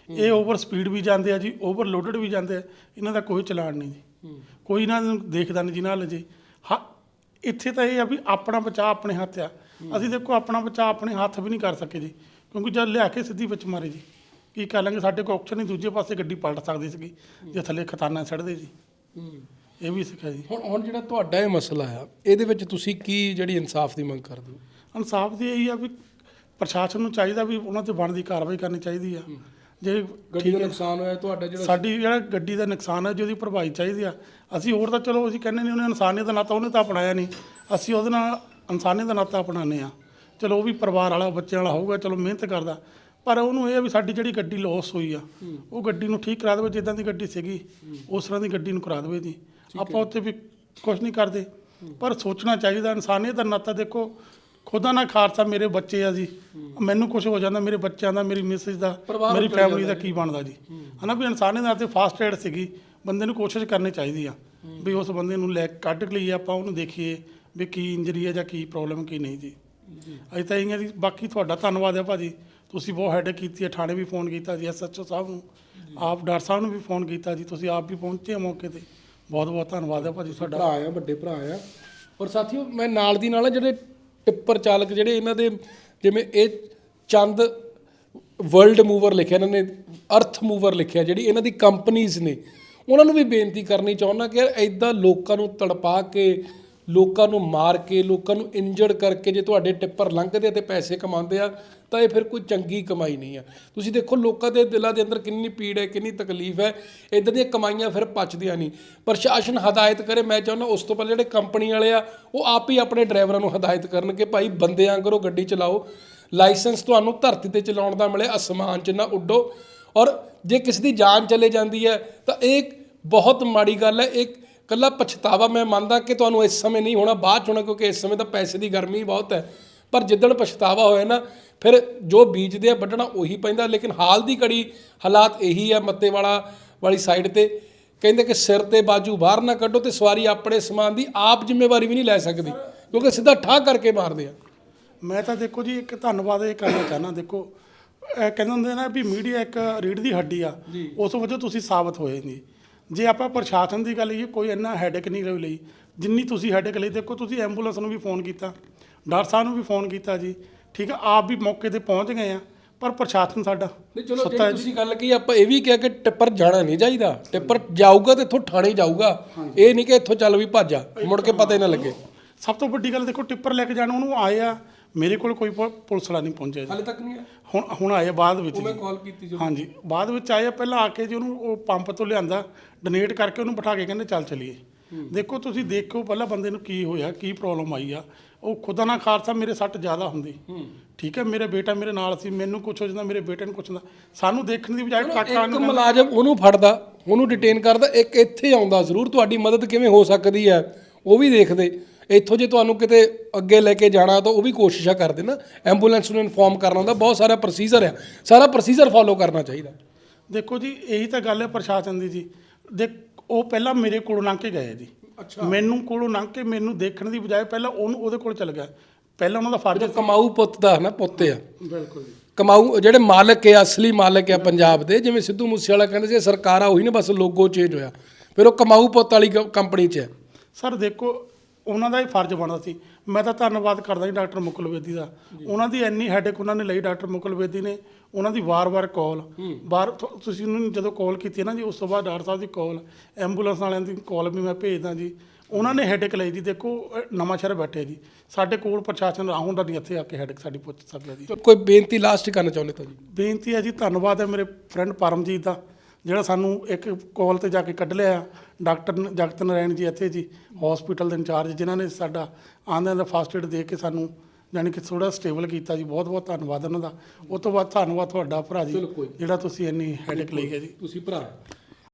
ਇਹ ਓਵਰ ਸਪੀਡ ਵੀ ਜਾਂਦੇ ਆ ਜੀ ਓਵਰਲੋਡਡ ਵੀ ਜਾਂਦੇ ਆ ਇਹਨਾਂ ਦਾ ਕੋਈ ਚਲਾਨ ਨਹੀਂ ਜੀ। ਕੋਈ ਇਹਨਾਂ ਨੂੰ ਦੇਖਦਾ ਨਹੀਂ ਜੀ ਨਾਲ ਜੀ। ਹਾਂ ਇੱਥੇ ਤਾਂ ਇਹ ਆ ਵੀ ਆਪਣਾ ਬਚਾਅ ਆਪਣੇ ਹੱਥ ਆ। ਅਸੀਂ ਦੇਖੋ ਆਪਣਾ ਬਚਾਅ ਆਪਣੇ ਹੱਥ ਵੀ ਨਹੀਂ ਕਰ ਸਕੇ ਜੀ ਕਿਉਂਕਿ ਜਦ ਲਿਆ ਕੇ ਸਿੱਧੀ ਵਿੱਚ ਮਾਰੇ ਜੀ। ਕੀ ਕਰ ਲਾਂਗੇ ਸਾਡੇ ਕੋਲ ਆਪਸ਼ਨ ਨਹੀਂ ਦੂਜੇ ਪਾਸੇ ਗੱਡੀ ਪਲਟ ਸਕਦੀ ਸੀਗੀ ਜੇ ਥੱਲੇ ਖਤਾਨਾ ਛੱਡਦੇ ਜੀ। ਇਹ ਵੀ ਸਿੱਖਿਆ ਜੀ। ਹੁਣ ਹੁਣ ਜਿਹੜਾ ਤੁਹਾਡਾ ਇਹ ਮਸਲਾ ਆ ਇਹਦੇ ਵਿੱਚ ਤੁਸੀਂ ਕੀ ਜਿਹੜੀ ਇਨਸਾਫ ਦੀ ਮੰਗ ਕਰਦੇ ਹੋ? ਇਨਸਾਫ ਦੀ ਇਹੀ ਆ ਵੀ ਪ੍ਰਸ਼ਾਸਨ ਨੂੰ ਚਾਹੀਦਾ ਵੀ ਉਹਨਾਂ ਤੇ ਬਣਦੀ ਕਾਰਵਾਈ ਕਰਨੀ ਚਾਹੀਦੀ ਆ। ਜੇ ਗੱਡੀ ਦਾ ਨੁਕਸਾਨ ਹੋਇਆ ਤੁਹਾਡਾ ਜਿਹੜਾ ਸਾਡੀ ਜਿਹੜਾ ਗੱਡੀ ਦਾ ਨੁਕਸਾਨ ਹੈ ਜਿਹਦੀ ਭਰਪਾਈ ਚਾਹੀਦੀ ਆ ਅਸੀਂ ਹੋਰ ਤਾਂ ਚਲੋ ਅਸੀਂ ਕਹਿੰਦੇ ਨਹੀਂ ਉਹਨੇ ਇਨਸਾਨੀਅਤ ਦਾ ਨਾਤਾ ਉਹਨੇ ਤਾਂ ਅਪਣਾਇਆ ਨਹੀਂ। ਅਸੀਂ ਉਹਦੇ ਨਾਲ ਇਨਸਾਨੀਅਤ ਦਾ ਨਾਤਾ ਅਪਣਾਉਂਦੇ ਆ। ਚਲੋ ਉਹ ਵੀ ਪਰਿਵਾਰ ਵਾਲਾ ਬੱਚਿਆਂ ਵਾਲਾ ਹੋਊਗਾ ਚਲੋ ਮਿਹਨਤ ਕਰਦਾ। ਪਰ ਉਹਨੂੰ ਇਹ ਆ ਵੀ ਸਾਡੀ ਜਿਹੜੀ ਗੱਡੀ ਲਾਸ ਹੋਈ ਆ ਉਹ ਗੱਡੀ ਨੂੰ ਠੀਕ ਕਰਾ ਦੇਵੇ ਜਿੱਦਾਂ ਦੀ ਗੱਡੀ ਸੀਗੀ ਉਸ ਤਰ੍ਹਾਂ ਦੀ ਗੱਡੀ ਨੂੰ ਕਰਾ ਦੇਵੇ ਜੀ। ਆਪਾਂ ਉੱਥੇ ਵੀ ਕੁਝ ਨਹੀਂ ਕਰਦੇ। ਪਰ ਸੋਚਣਾ ਚਾਹੀਦਾ ਇਨਸਾਨੀਅਤ ਦਾ ਨਾਤਾ ਦੇਖੋ ਖੁਦਾ ਨਾ ਖਾਲਸਾ ਮੇਰੇ ਬੱਚੇ ਆ ਜੀ। ਮੈਨੂੰ ਕੁਝ ਹੋ ਜਾਂਦਾ ਮੇਰੇ ਬੱਚਿਆਂ ਦਾ ਮੇਰੀ ਮਿਸਿਸ ਦਾ ਮੇਰੀ ਫੈਮਿਲੀ ਦਾ ਕੀ ਬਣਦਾ ਜੀ। ਹਨਾ ਵੀ ਇਨਸਾਨੀ ਦਾ ਤੇ ਫਾਸਟ ਐਡ ਸੀਗੀ ਬੰਦੇ ਨੂੰ ਕੋਸ਼ਿਸ਼ ਕਰਨੀ ਚਾਹੀਦੀ ਆ ਵੀ ਉਸ ਬੰਦੇ ਨੂੰ ਲੈ ਕੱਢ ਕੇ ਲਈ ਆਪਾਂ ਉਹਨੂੰ ਦੇਖੀਏ ਵੀ ਕੀ ਇੰਜਰੀ ਹੈ ਜਾਂ ਕੀ ਪ੍ਰੋਬਲਮ ਕੀ ਨਹੀਂ ਜੀ। ਅਸੀਂ ਤਾਂ ਇਹ ਹਾਂ ਜੀ ਬਾਕੀ ਤੁਹਾਡਾ ਧੰਨਵਾਦ ਹੈ ਭਾਜੀ। ਤੁਸੀਂ ਬਹੁਤ ਹੈਡਕ ਕੀਤੀ ਹੈ ਥਾਣੇ ਵੀ ਫੋਨ ਕੀਤਾ ਜੀ ਐਸਐਚਓ ਸਾਹਿਬ ਨੂੰ। ਆਪ ਡਾਕਟਰ ਸਾਹਿਬ ਨੂੰ ਵੀ ਫੋਨ ਕੀਤਾ ਜੀ ਤੁਸੀਂ ਆਪ ਵੀ ਪਹੁੰਚੇ ਮੌਕੇ ਤੇ। ਬਹੁਤ ਬਹੁਤ ਧੰਨਵਾਦ ਹੈ ਭਾਜੀ ਤੁਹਾਡਾ। ਭਰਾ ਆ ਵੱਡੇ ਭਰਾ ਆ। ਔਰ ਸਾਥੀਓ ਮੈਂ ਨਾਲ ਦੀ ਨਾਲ ਜਿਹੜੇ ਟਿੱਪਰ ਚਾਲਕ ਜਿਹੜੇ ਇਹਨਾਂ ਦੇ ਜਿਵੇਂ ਇਹ ਚੰਦ ਵਰਲਡ ਮੂਵਰ ਲਿਖਿਆ ਇਹਨਾਂ ਨੇ ਅਰਥ ਮੂਵਰ ਲਿਖਿਆ ਜਿਹੜੀ ਇਹਨਾਂ ਦੀ ਕੰਪਨੀਆਂ ਨੇ ਉਹਨਾਂ ਨੂੰ ਵੀ ਬੇਨਤੀ ਕਰਨੀ ਚਾਹੁੰਦਾ ਕਿ ਯਾਰ ਐਦਾਂ ਲੋਕਾਂ ਨੂੰ ਤੜਪਾ ਕੇ ਲੋਕਾਂ ਨੂੰ ਮਾਰ ਕੇ, ਲੋਕਾਂ ਨੂੰ ਇੰਜਰਡ ਕਰਕੇ ਜੇ ਤੁਹਾਡੇ ਟਿੱਪਰ ਲੰਘਦੇ ਆ ਤੇ ਪੈਸੇ ਕਮਾਉਂਦੇ ਆ, ਤਾਂ ਇਹ ਫਿਰ ਕੋਈ ਚੰਗੀ ਕਮਾਈ ਨਹੀਂ ਆ। ਤੁਸੀਂ ਦੇਖੋ ਲੋਕਾਂ ਦੇ ਦਿਲਾਂ ਦੇ ਅੰਦਰ ਕਿੰਨੀ ਪੀੜ ਹੈ, ਕਿੰਨੀ ਤਕਲੀਫ ਹੈ, ਇਦਾਂ ਦੀਆਂ ਕਮਾਈਆਂ ਫਿਰ ਪਚਦੀਆਂ ਨਹੀਂ। ਪ੍ਰਸ਼ਾਸਨ ਹਦਾਇਤ ਕਰੇ, ਮੈਂ ਚਾਹੁੰਦਾ ਉਸ ਤੋਂ ਪਹਿਲਾਂ ਜਿਹੜੇ ਕੰਪਨੀ ਵਾਲੇ ਆ, ਉਹ ਆਪ ਹੀ ਆਪਣੇ ਡਰਾਈਵਰਾਂ ਨੂੰ ਹਦਾਇਤ ਕਰਨ ਕਿ ਭਾਈ ਬੰਦਿਆਂ ਕਰੋ, ਗੱਡੀ ਚਲਾਓ, ਲਾਇਸੈਂਸ ਤੁਹਾਨੂੰ ਧਰਤੀ ਤੇ ਚਲਾਉਣ ਦਾ ਮਿਲੇ, ਅਸਮਾਨ 'ਚ ਨਾ ਉੱਡੋ। ਔਰ ਜੇ ਕਿਸੇ ਦੀ ਜਾਨ ਚਲੇ ਜਾਂਦੀ ਹੈ, ਤਾਂ ਇਹ ਬਹੁਤ ਮਾੜੀ ਗੱਲ ਹੈ, ਇੱਕ ਕੱਲਾ ਪਛਤਾਵਾ ਮੈਂ ਮੰਨਦਾ ਕਿ ਤੁਹਾਨੂੰ ਇਸ ਸਮੇਂ ਨਹੀਂ ਹੋਣਾ ਬਾਅਦ 'ਚ ਹੋਣਾ ਕਿਉਂਕਿ ਇਸ ਸਮੇਂ ਤਾਂ ਪੈਸੇ ਦੀ ਗਰਮੀ ਬਹੁਤ ਹੈ। ਪਰ ਜਿੱਦਣ ਪਛਤਾਵਾ ਹੋਇਆ ਨਾ ਫਿਰ ਜੋ ਬੀਜਦੇ ਆ ਵੱਢਣਾ ਉਹੀ ਪੈਂਦਾ ਲੇਕਿਨ ਹਾਲ ਦੀ ਘੜੀ ਹਾਲਾਤ ਇਹੀ ਹੈ ਮੱਤੇ ਵਾਲਾ ਵਾਲੀ ਸਾਈਡ ਤੇ। ਕਹਿੰਦੇ ਕਿ ਸਿਰ ਤੇ ਬਾਜੂ ਬਾਹਰ ਨਾ ਕੱਢੋ ਤੇ ਸਵਾਰੀ ਆਪਣੇ ਸਮਾਨ ਦੀ ਆਪ ਜ਼ਿੰਮੇਵਾਰੀ ਵੀ ਨਹੀਂ ਲੈ ਸਕਦੀ ਕਿਉਂਕਿ ਸਿੱਧਾ ਠਾਹ ਕਰਕੇ ਮਾਰਦੇ ਆ। ਮੈਂ ਤਾਂ ਦੇਖੋ ਜੀ ਇੱਕ ਧੰਨਵਾਦ ਇਹ ਕਰਨਾ ਚਾਹਨਾ ਦੇਖੋ ਇਹ ਕਹਿੰਦੇ ਹੁੰਦੇ ਨਾ ਵੀ ਮੀਡੀਆ ਇੱਕ ਰੀੜ ਦੀ ਹੱਡੀ ਆ ਉਸ ਵਜੋਂ ਤੁਸੀਂ ਸਾਬਤ ਹੋਏ ਜੀ ਜੇ ਆਪਾਂ ਪ੍ਰਸ਼ਾਸਨ ਦੀ ਗੱਲ ਇਹ ਕੋਈ ਇੰਨਾ ਹੈਡਕ ਨਹੀਂ ਲਈ। ਜਿੰਨੀ ਤੁਸੀਂ ਹੈਡਕ ਲਈ ਦੇਖੋ ਤੁਸੀਂ ਐਂਬੂਲੈਂਸ ਨੂੰ ਵੀ ਫੋਨ ਕੀਤਾ ਡਾਕਟਰ ਸਾਹਿਬ ਨੂੰ ਵੀ ਫੋਨ ਕੀਤਾ ਜੀ ਠੀਕ ਆ ਆਪ ਵੀ ਮੌਕੇ ਤੇ ਪਹੁੰਚ ਗਏ ਆ ਪਰ ਪ੍ਰਸ਼ਾਸਨ ਸਾਡਾ ਨਹੀਂ ਚਲੋ ਜਿਹੜੀ। ਤੁਸੀਂ ਗੱਲ ਕਹੀ ਆਪਾਂ ਇਹ ਵੀ ਕਿਹਾ ਕਿ ਟਿੱਪਰ ਜਾਣਾ ਨਹੀਂ ਚਾਹੀਦਾ। ਟਿੱਪਰ ਜਾਊਗਾ ਤੇ ਇੱਥੋਂ ਥਾਣੇ ਜਾਊਗਾ। ਇਹ ਨਹੀਂ ਕਿ ਇੱਥੋਂ ਚੱਲ ਵੀ ਭੱਜਾ ਮੁੜ ਕੇ ਪਤਾ ਹੀ ਨਾ ਲੱਗੇ। ਸਭ ਤੋਂ ਵੱਡੀ ਗੱਲ ਦੇਖੋ ਟਿੱਪਰ ਲੈ ਕੇ ਜਾਣ ਉਹਨੂੰ ਆਏ ਆ ਮੇਰੇ ਕੋਲ ਕੋਈ ਪੁ- ਪੁਲਿਸ ਵਾਲਾ ਨਹੀਂ ਪਹੁੰਚਿਆ ਜੀ। ਹਾਲੇ ਤੱਕ ਨਹੀਂ ਆਇਆ? ਹੁਣ ਹੁਣ ਆਏ ਆ ਬਾਅਦ ਵਿੱਚ ਮੈਂ ਜੀ। ਕਾਲ ਕੀਤੀ ਜੋ ਹਾਂਜੀ ਬਾਅਦ ਵਿੱਚ ਆਏ ਆ, ਪਹਿਲਾਂ ਆ ਕੇ ਜੀ ਉਹਨੂੰ ਉਹ ਪੰਪ ਤੋਂ ਲਿਆਂਦਾ ਡੋਨੇਟ ਕਰਕੇ ਉਹਨੂੰ ਬਿਠਾ ਕੇ ਕਹਿੰਦੇ ਚੱਲ ਚਲੀਏ। ਦੇਖੋ ਤੁਸੀਂ ਦੇਖੋ ਪਹਿਲਾਂ ਬੰਦੇ ਨੂੰ ਕੀ ਹੋਇਆ ਕੀ ਪ੍ਰੋਬਲਮ ਆਈ ਆ। ਉਹ ਖੁਦਾ ਨਾ ਖਾਲਸਾ ਮੇਰੇ ਸੱਟ ਜ਼ਿਆਦਾ ਹੁੰਦੀ। ਠੀਕ ਹੈ ਮੇਰੇ ਬੇਟਾ ਮੇਰੇ ਨਾਲ ਸੀ ਮੈਨੂੰ ਕੁਝ ਹੋ ਜਾਂਦਾ ਮੇਰੇ ਬੇਟੇ ਨੂੰ ਕੁਛ ਹੁੰਦਾ। ਸਾਨੂੰ ਦੇਖਣ ਦੀ ਬਜਾਏ ਟਰੱਕਾਂ ਇੱਕ ਨੂੰ ਮੁਲਾਜ਼ਮ ਉਹਨੂੰ ਫੜਦਾ ਉਹਨੂੰ ਡਿਟੇਨ ਕਰਦਾ ਇੱਕ ਇੱਥੇ ਆਉਂਦਾ ਜ਼ਰੂਰ ਤੁਹਾਡੀ ਮਦਦ ਕਿਵੇਂ ਹੋ ਸਕਦੀ ਹੈ? ਉਹ ਵੀ ਦੇਖਦੇ। ਇੱਥੋਂ ਜੇ ਤੁਹਾਨੂੰ ਕਿਤੇ ਅੱਗੇ ਲੈ ਕੇ ਜਾਣਾ ਤਾਂ ਉਹ ਵੀ ਕੋਸ਼ਿਸ਼ਾਂ ਕਰਦੇ ਨਾ। ਐਂਬੂਲੈਂਸ ਨੂੰ ਇਨਫੋਰਮ ਕਰਨਾ ਹੁੰਦਾ ਬਹੁਤ ਸਾਰਾ ਪ੍ਰੋਸੀਜਰ ਆ। ਸਾਰਾ ਪ੍ਰੋਸੀਜਰ ਫਾਲੋ ਕਰਨਾ ਚਾਹੀਦਾ। ਦੇਖੋ ਜੀ ਇਹੀ ਤਾਂ ਗੱਲ ਹੈ ਪ੍ਰਸ਼ਾਸਨ ਦੀ ਜੀ। ਦੇਖ ਉਹ ਪਹਿਲਾਂ ਮੇਰੇ ਕੋਲੋਂ ਲੰਘ ਕੇ ਗਏ ਜੀ। ਮੈਨੂੰ ਕੋਲੋਂ ਲੰਘ ਕੇ ਮੈਨੂੰ ਦੇਖਣ ਦੀ ਬਜਾਏ ਪਹਿਲਾਂ ਉਹਨੂੰ ਉਹਦੇ ਕੋਲ ਚਲ ਗਿਆ। ਪਹਿਲਾਂ ਉਹਨਾਂ ਦਾ ਫਰਜ਼ ਕਮਾਊ ਪੁੱਤ ਦਾ ਨਾ ਪੁੱਤ ਆ। ਬਿਲਕੁਲ ਕਮਾਊ ਜਿਹੜੇ ਮਾਲਕ ਆ ਅਸਲੀ ਮਾਲਕ ਆ ਪੰਜਾਬ ਦੇ ਜਿਵੇਂ ਸਿੱਧੂ ਮੂਸੇਵਾਲਾ ਕਹਿੰਦੇ ਸੀ ਸਰਕਾਰਾਂ ਉਹੀ ਨੇ ਬਸ ਲੋਗੋ ਚੇਂਜ ਹੋਇਆ। ਫਿਰ ਉਹ ਕਮਾਊ ਪੁੱਤ ਵਾਲੀ ਕੰਪਨੀ 'ਚ ਹੈ ਸਰ ਦੇਖੋ ਉਹਨਾਂ ਦਾ ਹੀ ਫਰਜ਼ ਬਣਦਾ ਸੀ। ਮੈਂ ਤਾਂ ਧੰਨਵਾਦ ਕਰਦਾ ਜੀ ਡਾਕਟਰ ਮੁਕਲ ਵੇਦੀ ਦਾ ਉਹਨਾਂ ਦੀ ਇੰਨੀ ਹੈਡੇਕ ਉਹਨਾਂ ਨੇ ਲਈ ਡਾਕਟਰ ਮੁਕਲ ਵੇਦੀ ਨੇ। ਉਹਨਾਂ ਦੀ ਵਾਰ-ਵਾਰ ਕਾਲ ਬਾਰ ਤੁਸੀਂ ਉਹਨੂੰ ਜਦੋਂ ਕਾਲ ਕੀਤੀ ਨਾ ਜੀ ਉਸ ਤੋਂ ਬਾਅਦ ਡਾਕਟਰ ਸਾਹਿਬ ਦੀ ਕਾਲ ਐਂਬੂਲੈਂਸ ਵਾਲਿਆਂ ਦੀ ਕਾਲ ਵੀ ਮੈਂ ਭੇਜਦਾ ਜੀ। ਉਹਨਾਂ ਨੇ ਹੈਡੇਕ ਲਈ ਜੀ। ਦੇਖੋ ਨਵਾਂ ਸ਼ਹਿਰ ਬੈਠੇ ਜੀ। ਸਾਡੇ ਕੋਲ ਪ੍ਰਸ਼ਾਸਨ ਰਾਹੋਂ ਦਾ ਨਹੀਂ ਇੱਥੇ ਆ ਕੇ ਹੈਡੇਕ ਸਾਡੀ ਪੁੱਛ ਸਕਦਾ ਜੀ। ਕੋਈ ਬੇਨਤੀ ਲਾਸਟ ਕਰਨਾ ਚਾਹੁੰਦੇ ਤਾਂ ਜੀ। ਬੇਨਤੀ ਹੈ ਜੀ ਧੰਨਵਾਦ ਹੈ ਮੇਰੇ ਫਰੈਂਡ ਪਰਮਜੀਤ ਦਾ ਜਿਹੜਾ ਸਾਨੂੰ ਇੱਕ ਕਾਲ ਤੇ ਜਾ ਕੇ ਕੱਢ ਲਿਆ। ਡਾਕਟਰ ਨ- ਜਗਤ ਨਾਰਾਇਣ ਜੀ ਇੱਥੇ ਜੀ ਹਸਪੀਟਲ ਦੇ ਇੰਚਾਰਜ ਜਿਨ੍ਹਾਂ ਨੇ ਸਾਡਾ ਆਂਦਿਆਂ ਦਾ ਫਾਸਟ ਏਡ ਦੇ ਕੇ ਸਾਨੂੰ ਯਾਨੀ ਕਿ ਥੋੜਾ ਸਟੇਬਲ ਕੀਤਾ ਜੀ ਬਹੁਤ ਬਹੁਤ ਧੰਨਵਾਦ ਉਹਨਾਂ ਦਾ। ਉਹ ਤੋਂ ਬਾਅਦ ਧੰਨਵਾਦ ਤੁਹਾਡਾ ਭਰਾ ਜੀ ਜਿਹੜਾ ਤੁਸੀਂ ਇੰਨੀ ਹੈਡੇਕ ਲਈ ਹੈ ਜੀ। ਤੁਸੀਂ ਭਰਾ।